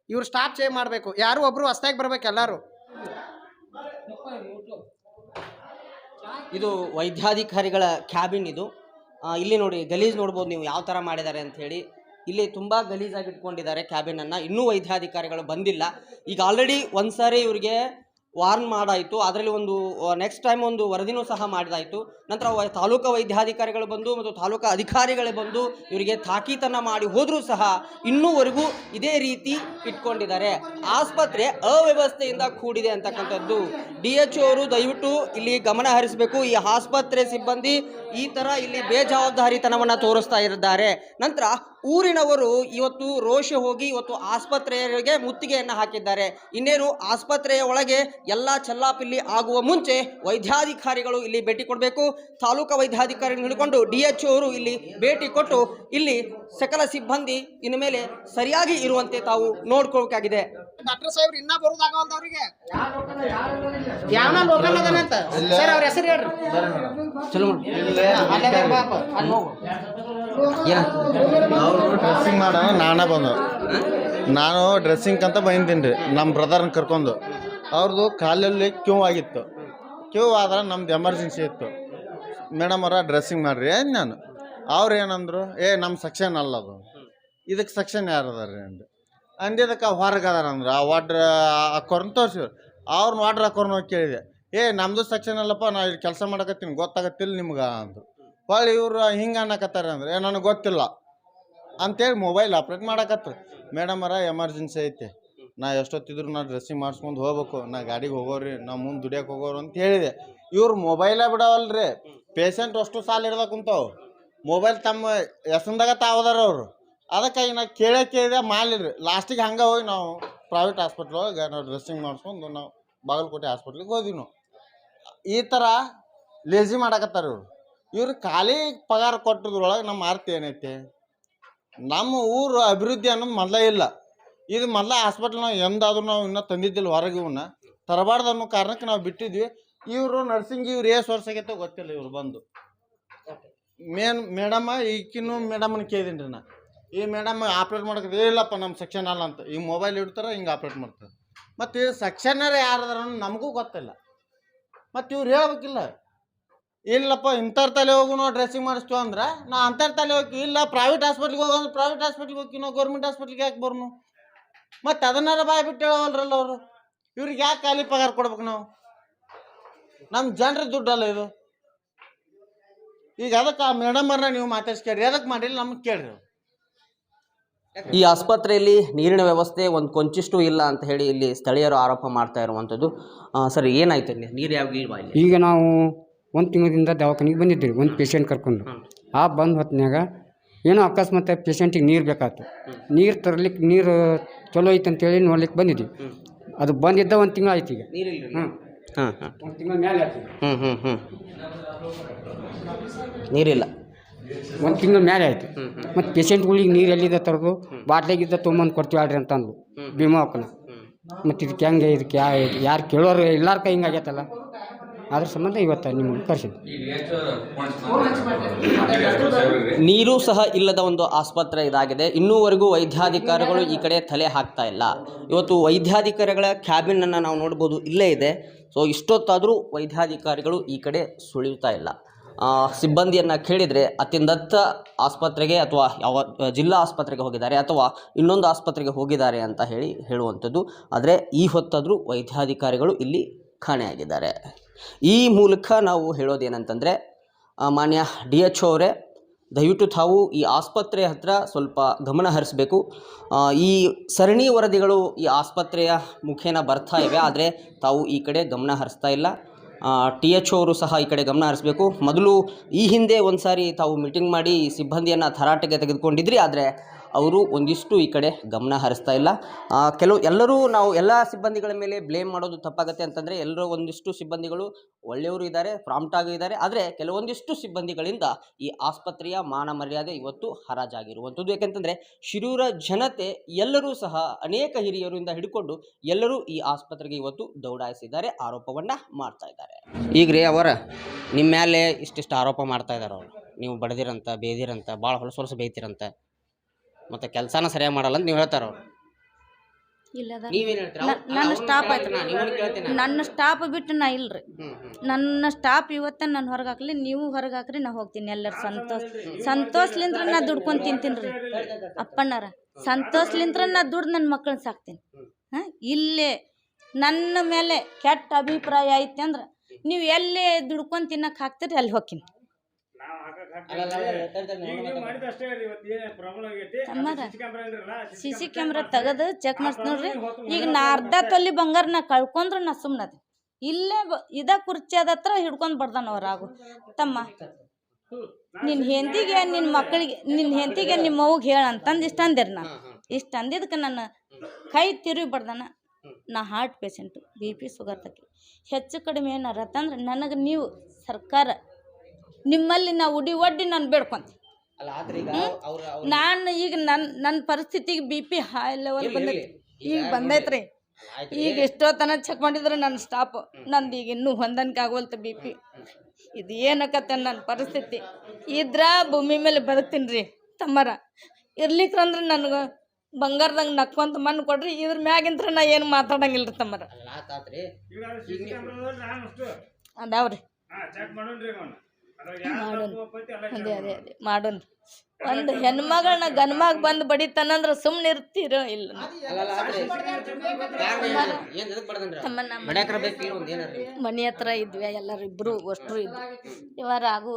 ಇವ್ರು ಸ್ಟಾಫ್ ಚೇಂಜ್ ಮಾಡಬೇಕು. ಯಾರು ಒಬ್ಬರು ಹೊಸ್ದಾಗಿ ಬರ್ಬೇಕು ಎಲ್ಲರೂ. ಇದು ವೈದ್ಯಾಧಿಕಾರಿಗಳ ಕ್ಯಾಬಿನ್ ಇದು. ಇಲ್ಲಿ ನೋಡಿ, ಗಲೀಜ್ ನೋಡ್ಬೋದು ನೀವು ಯಾವ ಥರ ಮಾಡಿದ್ದಾರೆ ಅಂತ ಹೇಳಿ. ಇಲ್ಲಿ ತುಂಬ ಗಲೀಜಾಗಿ ಇಟ್ಕೊಂಡಿದ್ದಾರೆ ಕ್ಯಾಬಿನನ್ನು. ಇನ್ನೂ ವೈದ್ಯಾಧಿಕಾರಿಗಳು ಬಂದಿಲ್ಲ. ಈಗ ಆಲ್ರೆಡಿ ಒಂದು ಸಾರಿ ಇವರಿಗೆ ವಾರ್ನ್ ಮಾಡಾಯಿತು. ಅದರಲ್ಲಿ ಒಂದು ನೆಕ್ಸ್ಟ್ ಟೈಮ್ ಒಂದು ವರದಿನೂ ಸಹ ಮಾಡಿದಾಯಿತು. ನಂತರ ತಾಲೂಕು ವೈದ್ಯಾಧಿಕಾರಿಗಳು ಬಂದು ಮತ್ತು ತಾಲೂಕು ಅಧಿಕಾರಿಗಳೇ ಬಂದು ಇವರಿಗೆ ತಾಕೀತನ್ನು ಮಾಡಿ ಹೋದರೂ ಸಹ ಇನ್ನೂವರೆಗೂ ಇದೇ ರೀತಿ ಇಟ್ಕೊಂಡಿದ್ದಾರೆ. ಆಸ್ಪತ್ರೆ ಅವ್ಯವಸ್ಥೆಯಿಂದ ಕೂಡಿದೆ ಅಂತಕ್ಕಂಥದ್ದು. ಡಿ ಎಚ್ ಅವರು ದಯವಿಟ್ಟು ಇಲ್ಲಿ ಗಮನ ಹರಿಸಬೇಕು. ಈ ಆಸ್ಪತ್ರೆ ಸಿಬ್ಬಂದಿ ಈ ಥರ ಇಲ್ಲಿ ಬೇಜವಾಬ್ದಾರಿತನವನ್ನು ತೋರಿಸ್ತಾ ಇದ್ದಾರೆ. ನಂತರ ಊರಿನವರು ಇವತ್ತು ರೋಷ ಹೋಗಿ ಇವತ್ತು ಆಸ್ಪತ್ರೆಗೆ ಮುತ್ತಿಗೆಯನ್ನು ಹಾಕಿದ್ದಾರೆ. ಇನ್ನೇನು ಆಸ್ಪತ್ರೆಯ ಒಳಗೆ ಎಲ್ಲ ಚಲ್ಲಾಪಿಲ್ಲಿ ಆಗುವ ಮುಂಚೆ ವೈದ್ಯಾಧಿಕಾರಿಗಳು ಇಲ್ಲಿ ಭೇಟಿ ಕೊಡಬೇಕು. ತಾಲೂಕು ವೈದ್ಯಾಧಿಕಾರಿ ಹಿಡ್ಕೊಂಡು ಡಿ ಎಚ್ ಅವರು ಇಲ್ಲಿ ಭೇಟಿ ಕೊಟ್ಟು ಇಲ್ಲಿ ಸಕಲ ಸಿಬ್ಬಂದಿ ಇನ್ನು ಮೇಲೆ ಸರಿಯಾಗಿ ಇರುವಂತೆ ತಾವು ನೋಡ್ಕೋಬೇಕಾಗಿದೆ ಡಾಕ್ಟರ್ ಸಾಹೇಬ್ರು ಇನ್ನ ಬರೋದಾಗವಲ್ದ ಅವ್ರಿಗೆ ಯಾವ ಲೋಕಲ್ ಅದಾನಂತ ಸರ್ ಅವ್ರ ಹೆಸರು ಹೇಳ್ರಿ. ಚಲೋ ಅಲ್ಲಿ ಹೋಗು. ಡ್ರೆಸ್ಸಿಂಗ್ ಮಾಡೋಣ, ನಾನೇ ಬಂದು. ನಾನು ಡ್ರೆಸ್ಸಿಂಗ್ ಅಂತ ಬಂದೀನಿ ರೀ ನಮ್ಮ ಬ್ರದರ್ನ ಕರ್ಕೊಂಡು. ಅವ್ರದ್ದು ಕಾಲಲ್ಲಿ ಕ್ಯೂ ಆಗಿತ್ತು. ಕ್ಯೂ ಆದ್ರೆ ನಮ್ದು ಎಮರ್ಜೆನ್ಸಿ ಇತ್ತು. ಮೇಡಮ್ ಅವರ ಡ್ರೆಸ್ಸಿಂಗ್ ಮಾಡ್ರಿ, ಏನು ನಾನು? ಅವ್ರು ಏನಂದ್ರು, ಏ ನಮ್ಮ ಸೆಕ್ಷನ್ ಅಲ್ಲ ಅದು. ಇದಕ್ಕೆ ಸೆಕ್ಷನ್ ಯಾರು ಅದಾರ ರೀ? ಅಂದ್ರೆ. ಅಂದಿದ್ದಕ್ಕೆ ಹೊರಗೆ ಆ ಅಂದ್ರೆ. ಆ ವಾಡ್ರ್ ಅಕ್ಕೋರ್ನ ತೋರಿಸಿದ್ರು ಅವ್ರನ್ನ ವಾಡ್ರ್ ಅಕ್ಕೋರ್ನ ಹೋಗಿ ಕೇಳಿದೆ. ಏ ನಮ್ಮದು ಸೆಕ್ಷನ್ ಅಲ್ಲಪ್ಪ, ನಾ ಇಲ್ಲಿ ಕೆಲಸ ಮಾಡಕತ್ತೀನಿ, ಗೊತ್ತಾಗತ್ತಿಲ್ಲ ನಿಮ್ಗೆ, ಅಂದರು. ಹೊಳ್ಳಿ ಇವ್ರು ಹಿಂಗೆ ಅನ್ನಕತ್ತಾರೆ ಅಂದ್ರೆ ನನಗೆ ಗೊತ್ತಿಲ್ಲ. ಅಂತೇಳಿ ಮೊಬೈಲ್ ಆಪ್ರೇಟ್ ಮಾಡಕತ್ತು ಮೇಡಮರ ಎಮರ್ಜೆನ್ಸಿ ಐತೆ. ನಾ ಎಷ್ಟೊತ್ತಿದ್ರು ನಾ ಡ್ರೆಸ್ಸಿಂಗ್ ಮಾಡಿಸ್ಕೊಂಡು ಹೋಗ್ಬೇಕು. ನಾ ಗಾಡಿಗೆ ಹೋಗೋರಿ ನಾ ಮುಂದೆ ದುಡಿಯಕ್ಕೆ ಹೋಗೋರು ಅಂತ ಹೇಳಿದೆ. ಇವ್ರು ಮೊಬೈಲೇ ಬಿಡವಲ್ರಿ. ಪೇಷಂಟ್ ಅಷ್ಟು ಸಾಲ ಹಿಡ್ದ ಕುಂತಾವು. ಮೊಬೈಲ್ ತಮ್ಮ ಎಸಂದಾಗ ತಾವದಾರ ಅವರು. ಅದಕ್ಕಾಗಿ ನಾ ಕೇಳೇ ಕೇಳಿದೆ ಮಾಲಿರಿ ಲಾಸ್ಟಿಗೆ ಹಂಗೆ ಹೋಗಿ ನಾವು ಪ್ರೈವೇಟ್ ಹಾಸ್ಪಿಟ್ಲ್ ಒಳಗೆ ನಾವು ಡ್ರೆಸ್ಸಿಂಗ್ ಮಾಡಿಸ್ಕೊಂಡು ನಾವು ಬಾಗಲಕೋಟೆ ಹಾಸ್ಪಿಟ್ಲಿಗೆ ಹೋದ್ವಿ ನಾವು. ಈ ಥರ ಲೇಜಿ ಮಾಡಕತ್ತಾರ ಇವ್ರು. ಇವ್ರು ಖಾಲಿ ಪಗಾರ ಕೊಟ್ಟದ್ರೊಳಗೆ ನಮ್ಮ ಅರ್ಥ ಏನೈತಿ? ನಮ್ಮ ಊರು ಅಭಿವೃದ್ಧಿ ಅನ್ನೋದು ಮೊದಲೇ ಇಲ್ಲ. ಇದು ಮೊದಲ ಹಾಸ್ಪಿಟ್ಲ್ ನಾವು ಎಂದಾದ್ರೂ ನಾವು ಇನ್ನೂ ತಂದಿದ್ದಿಲ್ಲ ಹೊರಗೆ ಇವನ್ನ ತರಬಾರ್ದು ಅನ್ನೋ ಕಾರಣಕ್ಕೆ ನಾವು ಬಿಟ್ಟಿದ್ವಿ. ಇವರು ನರ್ಸಿಂಗ್ ಇವ್ರು ಎಷ್ಟು ವರ್ಷ ಆಗೈತೆ ಗೊತ್ತಿಲ್ಲ ಇವ್ರು ಬಂದು. ಮೇನ್ ಮೇಡಮ್ಮ ಈಕಿನೂ ಮೇಡಮನ್ನ ಕೇಳಿದ್ದೀನಿ ರೀ ನಾ. ಈ ಮೇಡಮ್ ಆಪ್ರೇಟ್ ಮಾಡಕ್ಕೆ ಇಲ್ಲಪ್ಪ ನಮ್ಮ ಸೆಕ್ಷನ್ ಅಲ್ಲ ಅಂತ. ಈ ಮೊಬೈಲ್ ಇಡ್ತಾರೆ ಹಿಂಗೆ ಆಪ್ರೇಟ್ ಮಾಡ್ತಾರೆ. ಮತ್ತು ಸೆಕ್ಷನರ್ ಯಾರದಾರ ನಮಗೂ ಗೊತ್ತಿಲ್ಲ. ಮತ್ತು ಇವ್ರು ಹೇಳ್ಬೇಕಿಲ್ಲ. ಇಲ್ಲಪ್ಪ ಇಂಥವ್ರ ತಲೆ ಹೋಗು ನಾವು ಡ್ರೆಸ್ಸಿಂಗ್ ಮಾಡಿಸ್ತೀವಿ ಅಂದ್ರೆ ನಾ ಅಂಥವ್ರ ತಲೆ ಹೋಗಿ ಇಲ್ಲ ಪ್ರೈವೇಟ್ ಹಾಸ್ಪಿಟ್ಲಿಗೆ ಹೋಗೋದು ಪ್ರೈವೇಟ್ ಹಾಸ್ಪಿಟ್ಲಿಗೆ ಹೋಗಿ ನಾವು ಗೌರ್ಮೆಂಟ್ ಹಾಸ್ಪಿಟ್ಲಿಗೆ ಯಾಕೆ ಬರ್ನು? ಮತ್ತು ಅದನ್ನಾರ ಬಾಯ್ ಬಿಟ್ಟು ಹೇಳವಲ್ರಲ್ಲ ಅವರು? ಇವ್ರಿಗೆ ಯಾಕೆ ಖಾಲಿ ಪಗಾರ ಕೊಡ್ಬೇಕು ನಾವು? ನಮ್ಮ ಜನರ ದುಡ್ಡಲ್ಲ ಇದು. ಈಗ ಅದಕ್ಕೆ ಆ ಮೇಡಮರ್ನ ನೀವು ಮಾತಾಡ್ಸ್ಕೇಳ್ರಿ. ಅದಕ್ಕೆ ಮಾಡಿಲ್ಲ ನಮಗೆ ಕೇಳ್ರಿ ಈ ಆಸ್ಪತ್ರೆಯಲ್ಲಿ ನೀರಿನ ವ್ಯವಸ್ಥೆ ಒಂದು ಕೊಂಚಿಷ್ಟು ಇಲ್ಲ ಅಂತ ಹೇಳಿ ಇಲ್ಲಿ ಸ್ಥಳೀಯರು ಆರೋಪ ಮಾಡ್ತಾ ಇರುವಂಥದ್ದು. ಸರ್ ಏನಾಯ್ತು ಇಲ್ಲಿ? ನೀರು ಯಾವ ಇಲ್ವಾ ಇಲ್ಲಿ? ಈಗ ನಾವು ಒಂದು ತಿಂಗಳಿಂದ ದವಾಖಾನಿಗೆ ಬಂದಿದ್ದೀವಿ ಒಂದು ಪೇಷಂಟ್ ಕರ್ಕೊಂಡು. ಆ ಬಂದ ಹೊತ್ತಿನಾಗ ಏನೋ ಅಕಸ್ಮಾತ್ ಪೇಷಂಟಿಗೆ ನೀರು ಬೇಕಾಯ್ತು ನೀರು ತರ್ಲಿಕ್ಕೆ ನೀರು ಚಲೋ ಐತೆ ಅಂತೇಳಿ ನೋಡ್ಲಿಕ್ಕೆ ಬಂದಿದ್ವಿ. ಅದು ಬಂದಿದ್ದ ಒಂದು ತಿಂಗಳು ಆಯ್ತು ಈಗ. ನೀರಿಲ್ಲ ಹಾಂ ಹಾಂ ಒಂದು ತಿಂಗಳ ಮೇಲೆ ಆಯ್ತು ಹ್ಞೂ ಹ್ಞೂ ಹ್ಞೂ ನೀರಿಲ್ಲ ಒಂದು ತಿಂಗಳ ಮೇಲೆ ಆಯ್ತು. ಮತ್ತು ಪೇಷಂಟ್ಗಳಿಗೆ ನೀರು ಎಲ್ಲಿದ್ದ ತರೋದು ಬಾಟ್ಲಾಗಿದ್ದ ತೊಗೊಂಬಂದು ಕೊಡ್ತೀವಿ ಆಡ್ರಿ ಅಂತ ಭೀಮಾ ಅಕ್ಕನ ಮತ್ತು ಇದಕ್ಕೆ ಹೆಂಗೆ ಇದಕ್ಕೆ ಯಾ ಯಾರು ಕೇಳೋರು ಎಲ್ಲರ ಕೈ ಹಿಂಗೆ ಆಗೈತಲ್ಲ. ಅದ್ರ ಸಂಬಂಧ ಇವತ್ತು ನಿಮ್ಗೆ ಕರ್ಸಿದ್ವಿ ನೀರು ಸಹ ಇಲ್ಲದ ಒಂದು ಆಸ್ಪತ್ರೆ ಇದಾಗಿದೆ. ಇನ್ನೂವರೆಗೂ ವೈದ್ಯಾಧಿಕಾರಿಗಳು ಈ ಕಡೆ ತಲೆ ಹಾಕ್ತಾ ಇಲ್ಲ. ಇವತ್ತು ವೈದ್ಯಾಧಿಕಾರಿಗಳ ಕ್ಯಾಬಿನನ್ನು ನಾವು ನೋಡ್ಬೋದು, ಇಲ್ಲೇ ಇದೆ. ಸೊ ಇಷ್ಟೊತ್ತಾದರೂ ವೈದ್ಯಾಧಿಕಾರಿಗಳು ಈ ಕಡೆ ಸುಳಿಯುತ್ತಾ ಇಲ್ಲ. ಸಿಬ್ಬಂದಿಯನ್ನು ಕೇಳಿದರೆ ಅತ್ಯಂತ ಆಸ್ಪತ್ರೆಗೆ ಅಥವಾ ಯಾವ, ಜಿಲ್ಲಾ ಆಸ್ಪತ್ರೆಗೆ ಹೋಗಿದ್ದಾರೆ ಅಥವಾ ಇನ್ನೊಂದು ಆಸ್ಪತ್ರೆಗೆ ಹೋಗಿದ್ದಾರೆ ಅಂತ ಹೇಳಿ ಹೇಳುವಂಥದ್ದು. ಆದರೆ ಈ ಹೊತ್ತಾದರೂ ವೈದ್ಯಾಧಿಕಾರಿಗಳು ಇಲ್ಲಿ ಕಾಣೆಯಾಗಿದ್ದಾರೆ. ಈ ಮೂಲಕ ನಾವು ಹೇಳೋದೇನಂತಂದರೆ ಮಾನ್ಯ ಡಿ ಎಚ್ ಅವರೇ, ದಯವಿಟ್ಟು ತಾವು ಈ ಆಸ್ಪತ್ರೆ ಹತ್ರ ಸ್ವಲ್ಪ ಗಮನ ಹರಿಸಬೇಕು. ಈ ಸರಣಿ ವರದಿಗಳು ಈ ಆಸ್ಪತ್ರೆಯ ಮುಖೇನ ಬರ್ತಾ ಇವೆ, ಆದರೆ ತಾವು ಈ ಕಡೆ ಗಮನ ಹರಿಸ್ತಾ ಇಲ್ಲ. ಟಿ ಎಚ್ ಅವರು ಸಹ ಈ ಕಡೆ ಗಮನ ಹರಿಸಬೇಕು. ಮೊದಲು ಈ ಹಿಂದೆ ಒಂದು ಸಾರಿ ತಾವು ಮೀಟಿಂಗ್ ಮಾಡಿ ಸಿಬ್ಬಂದಿಯನ್ನು ತರಾಟೆಗೆ ತೆಗೆದುಕೊಂಡಿದ್ರಿ, ಆದರೆ ಅವರು ಒಂದಿಷ್ಟು ಈ ಕಡೆ ಗಮನ ಹರಿಸ್ತಾ ಇಲ್ಲ. ಕೆಲವು ಎಲ್ಲರೂ ನಾವು ಎಲ್ಲ ಸಿಬ್ಬಂದಿಗಳ ಮೇಲೆ ಬ್ಲೇಮ್ ಮಾಡೋದು ತಪ್ಪಾಗತ್ತೆ ಅಂತಂದರೆ ಎಲ್ಲರೂ ಒಂದಿಷ್ಟು ಸಿಬ್ಬಂದಿಗಳು ಒಳ್ಳೆಯವರು ಇದ್ದಾರೆ ಪ್ರಾಂಪ್ಟಾಗಿ ಇದ್ದಾರೆ. ಆದರೆ ಕೆಲವೊಂದಿಷ್ಟು ಸಿಬ್ಬಂದಿಗಳಿಂದ ಈ ಆಸ್ಪತ್ರೆಯ ಮಾನ ಮರ್ಯಾದೆ ಇವತ್ತು ಹರಾಜಾಗಿರುವಂಥದ್ದು. ಯಾಕೆಂತಂದರೆ ಶಿರೂರ ಜನತೆ ಎಲ್ಲರೂ ಸಹ ಅನೇಕ ಹಿರಿಯರಿಂದ ಹಿಡ್ಕೊಂಡು ಎಲ್ಲರೂ ಈ ಆಸ್ಪತ್ರೆಗೆ ಇವತ್ತು ದೌಡಾಯಿಸಿದ್ದಾರೆ, ಆರೋಪವನ್ನು ಮಾಡ್ತಾ ಇದ್ದಾರೆ. ಈಗ ರೀ ಅವರ ನಿಮ್ಮ ಮೇಲೆ ಇಷ್ಟಿಷ್ಟು ಆರೋಪ ಮಾಡ್ತಾ ಇದ್ದಾರೆ ಅವರು. ನೀವು ಬಡದಿರಂತ, ಬೇದಿರಂತ ಭಾಳ ಹೊಲಸು ಹೊಲಸು ಬೇಯ್ತಿರಂತ ಮತ್ತು ಕೆಲಸನ ಸರಿಯಾಗಿ ಮಾಡಲ್ಲ ಅಂತ ನೀವು ಹೇಳ್ತಾರ ಅವ್ರು. ಇಲ್ಲದ ನೀವೇನು ಹೇಳ್ತೀರಾ? ನ- ನನ್ನ ಸ್ಟಾಪ್ ಆಯ್ತು ಕೇಳ್ತೀನಿ ನನ್ನ ಸ್ಟಾಪ್ ಬಿಟ್ಟು ನಾ ಇಲ್ರಿ. ನನ್ನ ಸ್ಟಾಪ್ ಇವತ್ತ ನಾನು ಹೊರಗೆ ಹಾಕ್ಲಿ ನೀವು ಹೊರಗೆ ಹಾಕ್ರಿ ನಾ ಹೋಗ್ತೀನಿ ಎಲ್ಲರ ಸಂತೋಷ ಸಂತೋಷಲಿಂದ್ರ ನಾ ದುಡ್ಕೊಂಡು ತಿಂತೀನಿ ರೀ ಅಪ್ಪಣ್ಣರ ಸಂತೋಷಲಿಂದ್ರ ನಾ ದುಡ್ದು ನನ್ನ ಮಕ್ಕಳನ್ನ ಸಾಕ್ತೀನಿ. ಹಾಂ ಇಲ್ಲೇ ನನ್ನ ಮೇಲೆ ಕೆಟ್ಟ ಅಭಿಪ್ರಾಯ ಐತೆ ಅಂದ್ರೆ ನೀವು ಎಲ್ಲಿ ದುಡ್ಕೊಂಡು ತಿನ್ನಕ್ಕೆ ಹಾಕ್ತೀರಿ ಅಲ್ಲಿ ಹೋಗ್ತೀನಿ. ಅಮ್ಮಾರ ಸಿ ಸಿ ಕ್ಯಾಮ್ರಾ ತೆಗೆದು ಚೆಕ್ ಮಾಡಿಸ್ ನೋಡ್ರಿ. ಈಗ ನಾ ಅರ್ಧ ತೊಲಿ ಬಂಗಾರ ನಾ ಕಳ್ಕೊಂಡ್ರೆ ನಾ ಸುಮ್ಮನೆ ಇಲ್ಲೇ ಬ ಇದ ಕುರ್ಚಿ ಅದ ಹತ್ರ ಹಿಡ್ಕೊಂಡು ಬಡ್ದಾನ ಅವ್ರಾಗು ಆಗು. ತಮ್ಮ ನಿನ್ನ ಹೆಂಡತಿಗೆ ನಿನ್ನ ಮಕ್ಕಳಿಗೆ ನಿನ್ನ ಹೆಂಡತಿಗೆ ನಿಮ್ಮ ಅವ್ಗೆ ಹೇಳ ಅಂತಂದು ಇಷ್ಟ ಅಂದಿರ ನಾ. ಇಷ್ಟ ಅಂದಿದ್ದಕ್ಕೆ ನನ್ನ ಕೈ ತಿರುವಿ ಬಡ್ದಾನ. ನಾ heart patient B P sugar ತಕ್ಕಿ ಹೆಚ್ಚು ಕಡಿಮೆ ಏನಾರ ನನಗೆ ನೀವು ಸರ್ಕಾರ ನಿಮ್ಮಲ್ಲಿ ನಾ ಉಡಿ ಒಡ್ಡಿ ನಾನು ಬೇಡ್ಕೊಂತೀನಿ. ಅವ್ರ ನಾನು ಈಗ ನನ್ನ ನನ್ನ ಪರಿಸ್ಥಿತಿಗೆ ಬಿ ಪಿ ಹೈ ಲೆವೆಲ್ ಬಂದೈತಿ. ಈಗ ಬಂದೈತ್ರಿ ಈಗ ಎಷ್ಟೊತ್ತನ ಚೆಕ್ ಮಾಡಿದ್ರೆ ನನ್ನ ಸ್ಟಾಪ್ ನಂದು ಈಗ ಇನ್ನೂ ಹೊಂದಾಣಿಕೆ ಆಗೋಲ್ತ ಬಿ ಪಿ ಇದು ಏನಕತ್ತ ನನ್ನ ಪರಿಸ್ಥಿತಿ? ಇದ್ರ ಭೂಮಿ ಮೇಲೆ ಬದುಕ್ತೀನಿ ರೀ ತಮ್ಮರ. ಇರ್ಲಿಕ್ಕಂದ್ರೆ ನನಗೆ ಬಂಗಾರದಂಗೆ ನಕ್ಕೊಂತ ಮಣ್ಣು ಕೊಡ್ರಿ ಇದ್ರ ಮ್ಯಾಗಿಂತ್ರ ನಾ ಏನು ಮಾತಾಡಂಗಿಲ್ಲ ರೀ ತಮ್ಮರ. ಅದಾವ್ರಿ ಮಾಡೋಣ ಅದೇ ಅದೇ ಅದೇ. ಮಾಡೋಣ ಒಂದು ಹೆಣ್ಮಗಳನ್ನ ಗನ್ಮಾಗ್ ಬಂದು ಬಡಿತಾನಂದ್ರ ಸುಮ್ಮನೆ ಇರ್ತೀರೋ ಇಲ್ಲ. ಮನೆ ಹತ್ರ ಇದ್ವಿ ಎಲ್ಲರೂ ಇಬ್ರು ಅಷ್ಟ್ರು ಇದ್ವಿ. ಇವಾರ ಆಗು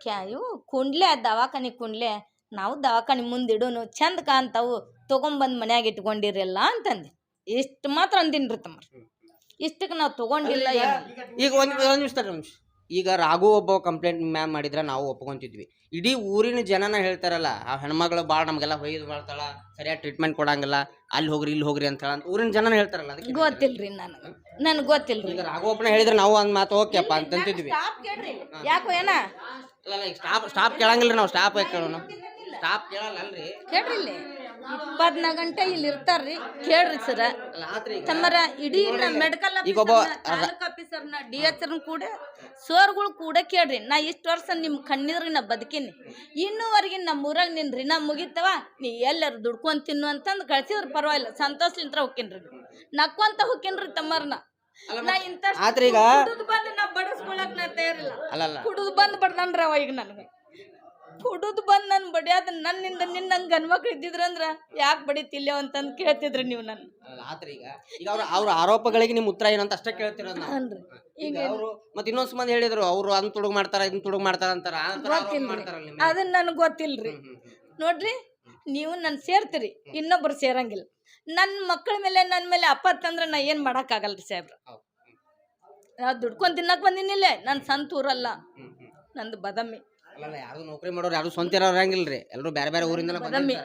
ಕ್ಯಾ ಇವು ಕುಂಡ್ಲೆ ದವಾಖಾನೆ ಕುಂಡ್ಲೆ ನಾವು ದವಾಖಾನೆ ಮುಂದೆ ಇಡೋನು ಚಂದ ಕಾಣ್ತಾವು ತೊಗೊಂಬಂದು ಮನ್ಯಾಗ ಇಟ್ಕೊಂಡಿರಲ್ಲ ಅಂತಂದೆ. ಇಷ್ಟು ಮಾತ್ರ ಅಂದಿನ್ರಿ ತಮ್ಮ ಇಷ್ಟಕ್ಕೆ ನಾವು ತಗೊಂಡಿಲ್ಲ ಈಗ ಒಂದು ಒಂದ್ ನಿಮಿಷ ನಿಮಿಷ. ಈಗ ರಾಘು ಒಬ್ಬ ಕಂಪ್ಲೇಂಟ್ ಮ್ಯಾಮ್ ಮಾಡಿದ್ರೆ ನಾವು ಒಪ್ಕೊಂತಿದ್ವಿ. ಇಡೀ ಊರಿನ ಜನನ ಹೇಳ್ತಾರಲ್ಲ ಆ ಹೆಣ್ಮಗಳು ಭಾಳ ನಮಗೆಲ್ಲ ಹೊಯ್ದು ಮಾಡ್ತಾಳ ಸರಿಯಾಗಿ ಟ್ರೀಟ್ಮೆಂಟ್ ಕೊಡಂಗಿಲ್ಲ ಅಲ್ಲಿ ಹೋಗ್ರಿ ಇಲ್ಲಿ ಹೋಗ್ರಿ ಅಂತ ಹೇಳ ಊರಿನ ಜನನ ಹೇಳ್ತಾರಲ್ಲ ಅದಕ್ಕೆ ಗೊತ್ತಿಲ್ರಿ ನನಗೆ ನನಗೆ ಗೊತ್ತಿಲ್ರಿ. ಈಗ ರಾಘು ಒಬ್ಬನ ಹೇಳಿದ್ರೆ ನಾವು ಒಂದು ಮಾತು ಓಕೆಪ್ಪ ಅಂತಂತಿದ್ವಿ. ಸ್ಟಾಪ್ ಕೇಳ್ರಿ. ಯಾಕೋ ಏನ? ಸ್ಟಾಪ್ ಸ್ಟಾಪ್ ಕೇಳಂಗಿಲ್ಲ ನಾವು ಸ್ಟಾಪ್ ಕೇಳೋಣ ಸ್ಟಾಪ್ ಕೇಳಲ್ಲ ಅಲ್ರಿ ಕೇಳ್ರಿ ಇಲ್ಲಿ. ಇಪ್ಪತ್ನಾಲ್ಕು ಗಂಟೆ ಇಲ್ಲಿ ಇರ್ತಾರ್ರಿ. ಕೇಳ್ರಿ ಸರ. ತಮ್ಮರ ಇಡೀ ಮೆಡಿಕಲ್ ಆಫೀಸರ್ನ ಡಿ ಎಚ್ ಕೂಡ ಸೋರ್ಗಳು ಕೂಡ ಕೇಳ್ರಿ. ನಾ ಇಷ್ಟು ವರ್ಷ ನಿಮ್ಮ ಕಣ್ಣಿದ್ರಿ ನಾ ಬದುಕೀನಿ. ಇನ್ನೂವರೆಗೆ ನಮ್ಮ ಊರಾಗ ನಿನ್ ಋಣ ಮುಗಿತವ? ನೀ ಎಲ್ಲರೂ ದುಡ್ಕೊಂಡ್ ತಿನ್ನು ಅಂತಂದು ಕಳ್ಸಿದ್ರ ಪರವಾಗಿಲ್ಲ. ಸಂತೋಷಲಿಂತ್ರ ಹೋಗ್ಕೇನ್ರಿ ನಕ್ಕೊಂತ ಹೋಗ್ಕೇನ್ರಿ ತಮ್ಮರ್ನ. ನಾ ಇಂಥ ಈಗ ಕುಡ್ದು ಬಂದು ನಾ ಬಡಸ್ಕೊಳಕ್ ನಾ ತಯಾರಿಲ್ಲ. ಕುಡಿದು ಬಂದು ಬಡ್ದನ್ರವ ಈಗ ನನಗೆ. ಕುಡಿದು ಬಂದು ನನ್ನ ಬಡಿಯೋದು ನನ್ನಿಂದ ನಿನ್ನ ಹಂಗೆ ಇದ್ದಿದ್ರ ಇದ್ದಿದ್ರಂದ್ರ ಯಾಕೆ ಬಡಿತಿಲ್ಲ ಅಂತಂದು ಕೇಳ್ತಿದ್ರಿ ನೀವು ನನ್ನ ಅಲ್ಲ ಆತ್ರಿ ಈಗ. ಈಗ ಅವ್ರ ಅವ್ರ ಆರೋಪಗಳಿಗೆ ನಿಮ್ ಉತ್ತರ ಏನಂತ ಅಷ್ಟೇ ಕೇಳ್ತಿರೋದು ನಾವು. ಈಗ ಅವರು ಮತ್ತೆ ಇನ್ನೊಂದ್ ಮಂದಿ ಹೇಳಿದ್ರು ಅವರು ಅಂತ ತುಡುಗ್ ಮಾಡ್ತಾರ ಇದನ್ನ ತುಡುಗ್ ಮಾಡ್ತಾರ ಅಂತಾರ ಆ ಥರ ಆರೋಪ ಗೊತ್ತಿಲ್ರಿ. ಮಾಡ್ತಾರಲ್ಲ ನಿಮ್ಮ ಅದನ್ನ ನನಗೆ ಗೊತ್ತಿಲ್ರಿ. ನೋಡ್ರಿ ನೀವು ನನ್ನ ಸೇರ್ತೀರಿ ಇನ್ನೊಬ್ರು ಸೇರಂಗಿಲ್ಲ. ನನ್ನ ಮಕ್ಕಳ ಮೇಲೆ ನನ್ನ ಮೇಲೆ ಅಪ್ಪತ್ತಂದ್ರೆ ನಾ ಏನು ಮಾಡೋಕ್ಕಾಗಲ್ರಿ ಸಾಹೇಬ್ರ? ಹೌದು. ನಾ ದುಡ್ಕೊಂಡು ತಿನ್ನಕ್ಕೆ ಬಂದಿನಿಲ್ಲೇ ನನ್ ಸ್ವಂತ ಊರಲ್ಲ ನಂದು ಬದಮ್ಮಿ ಅಲ್ಲ ಯಾರು ನೌಕರಿ ಮಾಡೋರು ಯಾರು ಸ್ವಂತ ಇರೋರು ಇರಂಗಿಲ್ರಿ. ಎಲ್ಲರೂ ಬೇರೆ ಬೇರೆ ಊರಿಂದ ಬದಮ್ಮಿ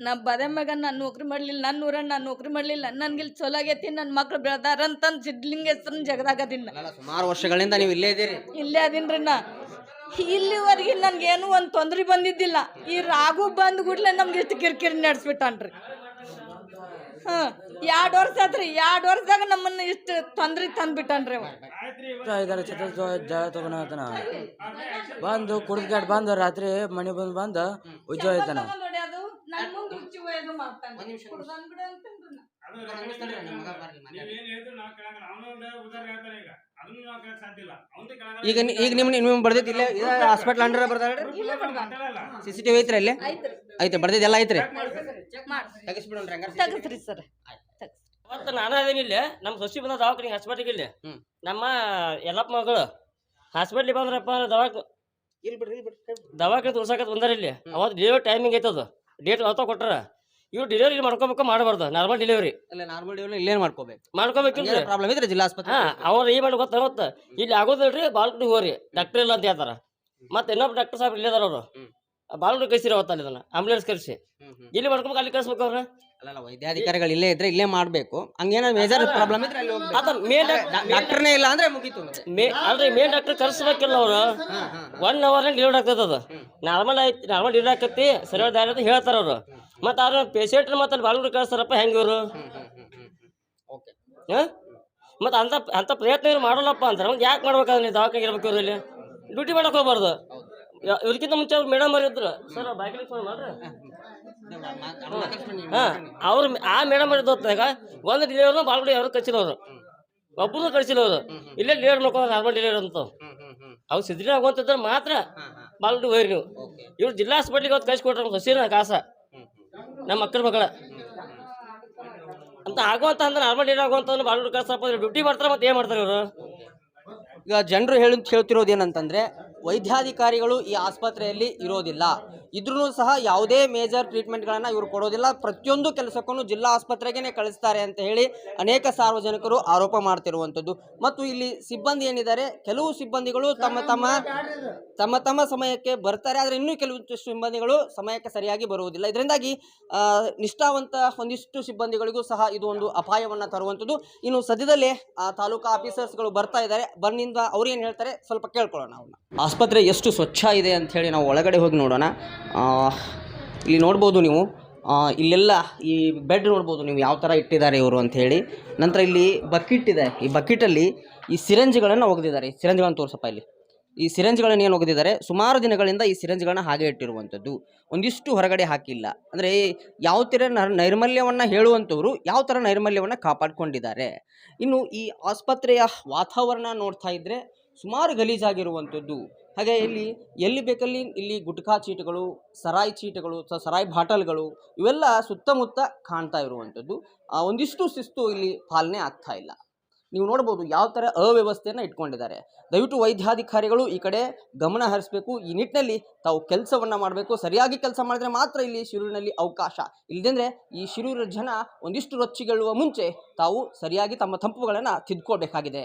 ನಾ ಬದಮ್ಯಾಗ ನಾನು ನೌಕರಿ ಮಾಡಲಿಲ್ಲ ನನ್ನ ಊರನ್ನ ನಾನು ನೌಕರಿ ಮಾಡಲಿಲ್ಲ ನನ್ಗಿಲ್ ಚಲೋ ಆಗೈತಿ ನನ್ನ ಮಕ್ಳು ಬೆಳ್ದಾರ ಅಂತಂದು ಹೆಸರು ಹೆಸ್ರನ್ನ ಜಗದಾಗದಿನ ಅಲ್ಲ ಸುಮಾರು ವರ್ಷಗಳಿಂದ ನೀವು ಇಲ್ಲೇ ಇದೀರಿ ಇಲ್ಲೇ ಅದೀನ್ರಿ ನಾ. ಇಲ್ಲಿವರೆಗೆ ಏನು ಒಂದು ತೊಂದ್ರೆ ಬಂದಿದ್ದಿಲ್ಲ. ಈ ರಾಗು ಬಂದ್ ಕೂಡ್ಲೆ ನಮ್ಗೆ ಇಷ್ಟು ಕಿರಿಕಿರಿ ನಡೆಸ್ಬಿಟ್ಟಾನ್ರಿ. ಹಾಂ ಎರಡು ವರ್ಷ ಆತ್ರಿ ಎರಡು ವರ್ಷದಾಗ ನಮ್ಮನ್ನ ಇಷ್ಟು ತೊಂದ್ರೆ ತಂದ್ಬಿಟ್ಟನ್ರಿ ಅವ. ಜಾಗ ತಗೊಂಡಾತನ ಬಂದು ಕುಡ್ದು ಗಾಡ್ ಬಂದು ರಾತ್ರಿ ಮನೆ ಬಂದು ಬಂದು ಉಜ್ಜ ಹೋಯ್ತಾನ ಈಗ ನಿ- ಈಗ ನಿಮ್ ನಿಮ್ ಬರ್ದೈತಿ ಇಲ್ಲೇ ಹಾಸ್ಪಿಟಲ್ ಅಂಡ್ರ ಬರ್ದಾಳ್ರಿ ಸಿ ಸಿ ಟಿವಿ ಐತ್ರಿ ಅಲ್ಲಿ? ಐತೆ ಬರ್ದೈತಿ ಎಲ್ಲ ಐತ್ರಿ? ತೆಗಿಸ್ಬಿಡೋಣ್ರಿ ಹಂಗಾರೆ ತೆಗಸ್ರಿ ಸರ್. ಅವತ್ತು ನಾನು ಅದೇನಿಲ್ಲ ನಮ್ಮ ಸೊಸಿ ಬಂದ ದವಾಖಾನಿಗೆ ಹಾಸ್ಪಿಟ್ಲಿಗೆ ಇಲ್ಲಿ. ನಮ್ಮ ಎಲ್ಲಪ್ಪ ಮಗಳು ಹಾಸ್ಪಿಟ್ಲಿಗೆ ಬಂದ್ರಪ್ಪ ಅಂದ್ರೆ ದವಾಖ ಇಲ್ಲಿ ಬಿಡ್ರಿ ಬಿಡ್ರಿ. ದವಾಖಾನೆ ತೋರ್ಸಕತ್ ಬಂದಾರ ಇಲ್ಲಿ. ಅವತ್ತು ಡೇಟ್ ಟೈಮಿಂಗ್ ಐತದ ಡೇಟ್ ಅವತ್ತ ಕೊಟ್ಟಾರ ಇವ್ರು ಡೆಲಿವರಿ ಮಾಡ್ಕೋಬೇಕು ಮಾಡಬಾರ್ದು. ನಾರ್ಮಲ್ ಡೆಲಿವರಿ ನಾರ್ಮಲ್ ಡೆಲಿವರಿ ಇಲ್ಲೇನ್ ಮಾಡ್ಕೋಬೇಕು? ಮಾಡ್ಕೋಬೇಕಿಲ್ರಿ ಪ್ರಾಬ್ಲಮ್ ಇದ್ರೆ ಜಿಲ್ಲಾ ಆಸ್ಪತ್ರೆ ಹಾ ಅವ್ರು ಏನ್ ಮಾಡಿ ಗೊತ್ತ ಗೊತ್ತ? ಇಲ್ಲಿ ಆಗೋದಿಲ್ರಿ ಬಾಲ್ಕುಡಿ ಹೋರಿ ಡಾಕ್ಟರ್ ಇಲ್ಲ ಅಂತ ಹೇಳ್ತಾರ. ಮತ್ತೆ ಇನ್ನೊಬ್ಬ ಡಾಕ್ಟರ್ ಸಾಹೇಬ್ ಇಲ್ಲದಾರ ಅವರು. ಬಾಲ್ಕುಡಿ ಕಳಿಸಿರೋ ಅವತ್ತಲ್ಲಿ ಇದನ್ನ ಆಂಬುಲೆನ್ಸ್ ಕಳಿಸಿ. ಇಲ್ಲಿ ಮಾಡ್ಕೋಬೇಕು ಅಲ್ಲಿ ಕಳಿಸ್ಬೇಕು ಅವ್ರ. ಅಲ್ಲ ವೈದ್ಯಾಧಿಕಾರಿಗಳು ಇಲ್ಲೇ ಇದ್ರೆ ಇಲ್ಲೇ ಮಾಡ್ಬೇಕು. ಹಂಗೇನಾದ್ರು ಮೇಜರ್ ಪ್ರಾಬ್ಲಮ್ ಇದ್ರೆ ಅಲ್ಲಿ ಹೋಗ್ಬೇಕು. ಆತ ಮೇನ್ ಡಾಕ್ಟರ್ನೇ ಇಲ್ಲ ಅಂದ್ರೆ ಮುಗೀತು ಮೇ ಅಲ್ರಿ ಮೇನ್ ಡಾಕ್ಟರ್ ಕರ್ಸ್ಬೇಕಿಲ್ಲ ಅವ್ರು. ಒನ್ ಅವರ್ ಡಿಲಿವರಿ ಆಗ್ತದ ಅದು. ನಾರ್ಮಲ್ ಐತಿ ನಾರ್ಮಲ್ ಡಿಲಿವರಿ ಆಕತಿ ಸರಿಯಾದ ದಾರಿ ಅಂತ ಹೇಳ್ತಾರ ಅವ್ರು. ಮತ್ತೆ ಅವ್ರ ಪೇಷಂಟ್ ಮತ್ತೆ ಅಲ್ಲಿ ಬಾಲ್ಗುಡಿ ಕಳಿಸ್ತಾರಪ್ಪ ಹೆಂಗೆ ಇವರು? ಓಕೆ ಮತ್ತೆ ಅಂತ ಅಂತ ಪ್ರಯತ್ನ ಇವ್ರು ಮಾಡಲ್ಲಪ್ಪ ಅಂತಾರೆ ಮತ್ತೆ ಯಾಕೆ ಮಾಡ್ಬೇಕಾದ್ರೆ ನೀವು ದವಾಖಾನೆ ಇರ್ಬೇಕು ಇವ್ರು ಇಲ್ಲಿ ಡ್ಯೂಟಿ ಮಾಡಕ್ ಹೋಗ್ಬಾರ್ದು. ಯ- ಇವ್ರಿಗಿಂತ ಮುಂಚೆ ಅವ್ರು ಮೇಡಮ್ ಅವ್ರು ಇದ್ರು. ಸರ್ ಬಾಗಿಲಿಗೆ ಫೋನ್ ಮಾಡ್ರಿ. ಹಾ, ಅವ್ರು ಆ ಮೇಡಮ್ ಅವ್ರು ಹೊತ್ತಾಗ ಒಂದು ಡಿಲಿವರಿ ಬಾಲ್ಗುಡಿ ಅವ್ರು ಕಳಿಸಿರೋರು. ಒಬ್ಬರು ಕಳಿಸಿರೋರು. ಇಲ್ಲೇ ಡಿಲಿವರಿ ಮಾಡ್ಕೊಂಡು ನಾರ್ಮಲ್ ಡಿಲಿವರಿ ಅಂತ. ಅವ್ರು ಸಿದ್ಧ ಆಗುವಂತಿದ್ರೆ ಮಾತ್ರ ಬಾಲ್ಗುಡಿ ಹೋಯ್ರಿ ನೀವು. ಇವ್ರು ಜಿಲ್ಲಾ ಹಾಸ್ಪಿಟ್ಲಿಗೆ ಹೊತ್ತು ಕಳಿಸ್ಕೊಟ್ರೆ ಹಸಿರ ಕಾಸ. ನಮ್ಮ ಮಕ್ಕಳ ಮಗಳ. ಅಂತ ಆಗುವಂತ ಅಂದ್ರೆ ನಾರ್ಮಲ್ ಡಿಲಿವರಿ ಆಗುವಂತ ಬಾಲ್ಗುಡಿ ಕಳ್ಸಪ್ಪ ಡ್ಯೂಟಿ ಮಾಡ್ತಾರೆ ಮತ್ತೆ ಏನ್ ಮಾಡ್ತಾರೆ ಇವರು? ಈಗ ಜನರು ಹೇಳಿ ಹೇಳ್ತಿರೋದು ಏನಂತಂದ್ರೆ ವೈದ್ಯಾಧಿಕಾರಿಗಳು ಈ ಆಸ್ಪತ್ರೆಯಲ್ಲಿ ಇರೋದಿಲ್ಲ. ಇದ್ರೂ ಸಹ ಯಾವುದೇ ಮೇಜರ್ ಟ್ರೀಟ್ಮೆಂಟ್ಗಳನ್ನು ಇವರು ಕೊಡೋದಿಲ್ಲ. ಪ್ರತಿಯೊಂದು ಕೆಲಸಕ್ಕೂ ಜಿಲ್ಲಾ ಆಸ್ಪತ್ರೆಗೇ ಕಳಿಸ್ತಾರೆ ಅಂತ ಹೇಳಿ ಅನೇಕ ಸಾರ್ವಜನಿಕರು ಆರೋಪ ಮಾಡ್ತಿರುವಂಥದ್ದು. ಮತ್ತು ಇಲ್ಲಿ ಸಿಬ್ಬಂದಿ ಏನಿದ್ದಾರೆ, ಕೆಲವು ಸಿಬ್ಬಂದಿಗಳು ತಮ್ಮ ತಮ್ಮ ತಮ್ಮ ತಮ್ಮ ಸಮಯಕ್ಕೆ ಬರ್ತಾರೆ, ಆದರೆ ಇನ್ನೂ ಕೆಲವು ಸಿಬ್ಬಂದಿಗಳು ಸಮಯಕ್ಕೆ ಸರಿಯಾಗಿ ಬರುವುದಿಲ್ಲ. ಇದರಿಂದಾಗಿ ನಿಷ್ಠಾವಂತ ಒಂದಿಷ್ಟು ಸಿಬ್ಬಂದಿಗಳಿಗೂ ಸಹ ಇದು ಒಂದು ಅಪಾಯವನ್ನು ತರುವಂಥದ್ದು. ಇನ್ನು ಸದ್ಯದಲ್ಲೇ ತಾಲೂಕು ಆಫೀಸರ್ಸ್ಗಳು ಬರ್ತಾ ಇದ್ದಾರೆ. ಬಂದಿಂದ ಅವ್ರು ಏನು ಹೇಳ್ತಾರೆ, ಸ್ವಲ್ಪ ಕೇಳ್ಕೊಳ್ಳೋಣ ಅವ್ರನ್ನ. ಆಸ್ಪತ್ರೆ ಎಷ್ಟು ಸ್ವಚ್ಛ ಇದೆ ಅಂತ ಹೇಳಿ ನಾವು ಒಳಗಡೆ ಹೋಗಿ ನೋಡೋಣ. ಇಲ್ಲಿ ನೋಡ್ಬೋದು ನೀವು. ಇಲ್ಲೆಲ್ಲ ಈ ಬೆಡ್ ನೋಡ್ಬೋದು ನೀವು ಯಾವ ಥರ ಇಟ್ಟಿದ್ದಾರೆ ಇವರು ಅಂಥೇಳಿ ನಂತರ ಇಲ್ಲಿ ಬಕೆಟ್ ಇದೆ. ಈ ಬಕೆಟಲ್ಲಿ ಈ ಸಿರಂಜ್ಗಳನ್ನು ಒಗೆದಿದ್ದಾರೆ. ಈ ಸಿರಂಜ್ಗಳನ್ನು ತೋರಿಸಪ್ಪ ಇಲ್ಲಿ. ಈ ಸಿರಂಜ್ಗಳನ್ನು ಏನು ಒಗೆದಿದ್ದಾರೆ? ಸುಮಾರು ದಿನಗಳಿಂದ ಈ ಸಿರಂಜ್ಗಳನ್ನ ಹಾಗೆ ಇಟ್ಟಿರುವಂಥದ್ದು. ಒಂದಿಷ್ಟು ಹೊರಗಡೆ ಹಾಕಿಲ್ಲ. ಅಂದರೆ ಯಾವ ಥರ ನರ್- ನೈರ್ಮಲ್ಯವನ್ನು ಹೇಳುವಂಥವ್ರು ಯಾವ ಥರ ನೈರ್ಮಲ್ಯವನ್ನು ಕಾಪಾಡಿಕೊಂಡಿದ್ದಾರೆ. ಇನ್ನು ಈ ಆಸ್ಪತ್ರೆಯ ವಾತಾವರಣ ನೋಡ್ತಾ ಇದ್ದರೆ ಸುಮಾರು ಗಲೀಜಾಗಿರುವಂಥದ್ದು. ಹಾಗೆ ಇಲ್ಲಿ ಎಲ್ಲಿ ಬೇಕಲ್ಲಿ ಇಲ್ಲಿ ಗುಟ್ಕಾ ಚೀಟಗಳು, ಸರಾಯಿ ಚೀಟಗಳು ಸರಾಯಿ ಬಾಟಲ್ಗಳು ಇವೆಲ್ಲ ಸುತ್ತಮುತ್ತ ಕಾಣ್ತಾ ಇರುವಂಥದ್ದು. ಒಂದಿಷ್ಟು ಶಿಸ್ತು ಇಲ್ಲಿ ಪಾಲನೆ ಆಗ್ತಾ ಇಲ್ಲ. ನೀವು ನೋಡ್ಬೋದು ಯಾವ ಥರ ಅವ್ಯವಸ್ಥೆಯನ್ನು ಇಟ್ಕೊಂಡಿದ್ದಾರೆ. ದಯವಿಟ್ಟು ವೈದ್ಯಾಧಿಕಾರಿಗಳು ಈ ಕಡೆ ಗಮನ ಹರಿಸಬೇಕು. ಈ ನಿಟ್ಟಿನಲ್ಲಿ ತಾವು ಕೆಲಸವನ್ನು ಮಾಡಬೇಕು. ಸರಿಯಾಗಿ ಕೆಲಸ ಮಾಡಿದ್ರೆ ಮಾತ್ರ ಇಲ್ಲಿ ಶಿರೂರಿನಲ್ಲಿ ಅವಕಾಶ. ಇಲ್ಲದೆಂದರೆ ಈ ಶಿರೂರಿನ ಜನ ಒಂದಿಷ್ಟು ರೊಚ್ಚಿಗೆಳುವ ಮುಂಚೆ ತಾವು ಸರಿಯಾಗಿ ತಮ್ಮ ತಂಪುಗಳನ್ನು ತಿದ್ಕೋಬೇಕಾಗಿದೆ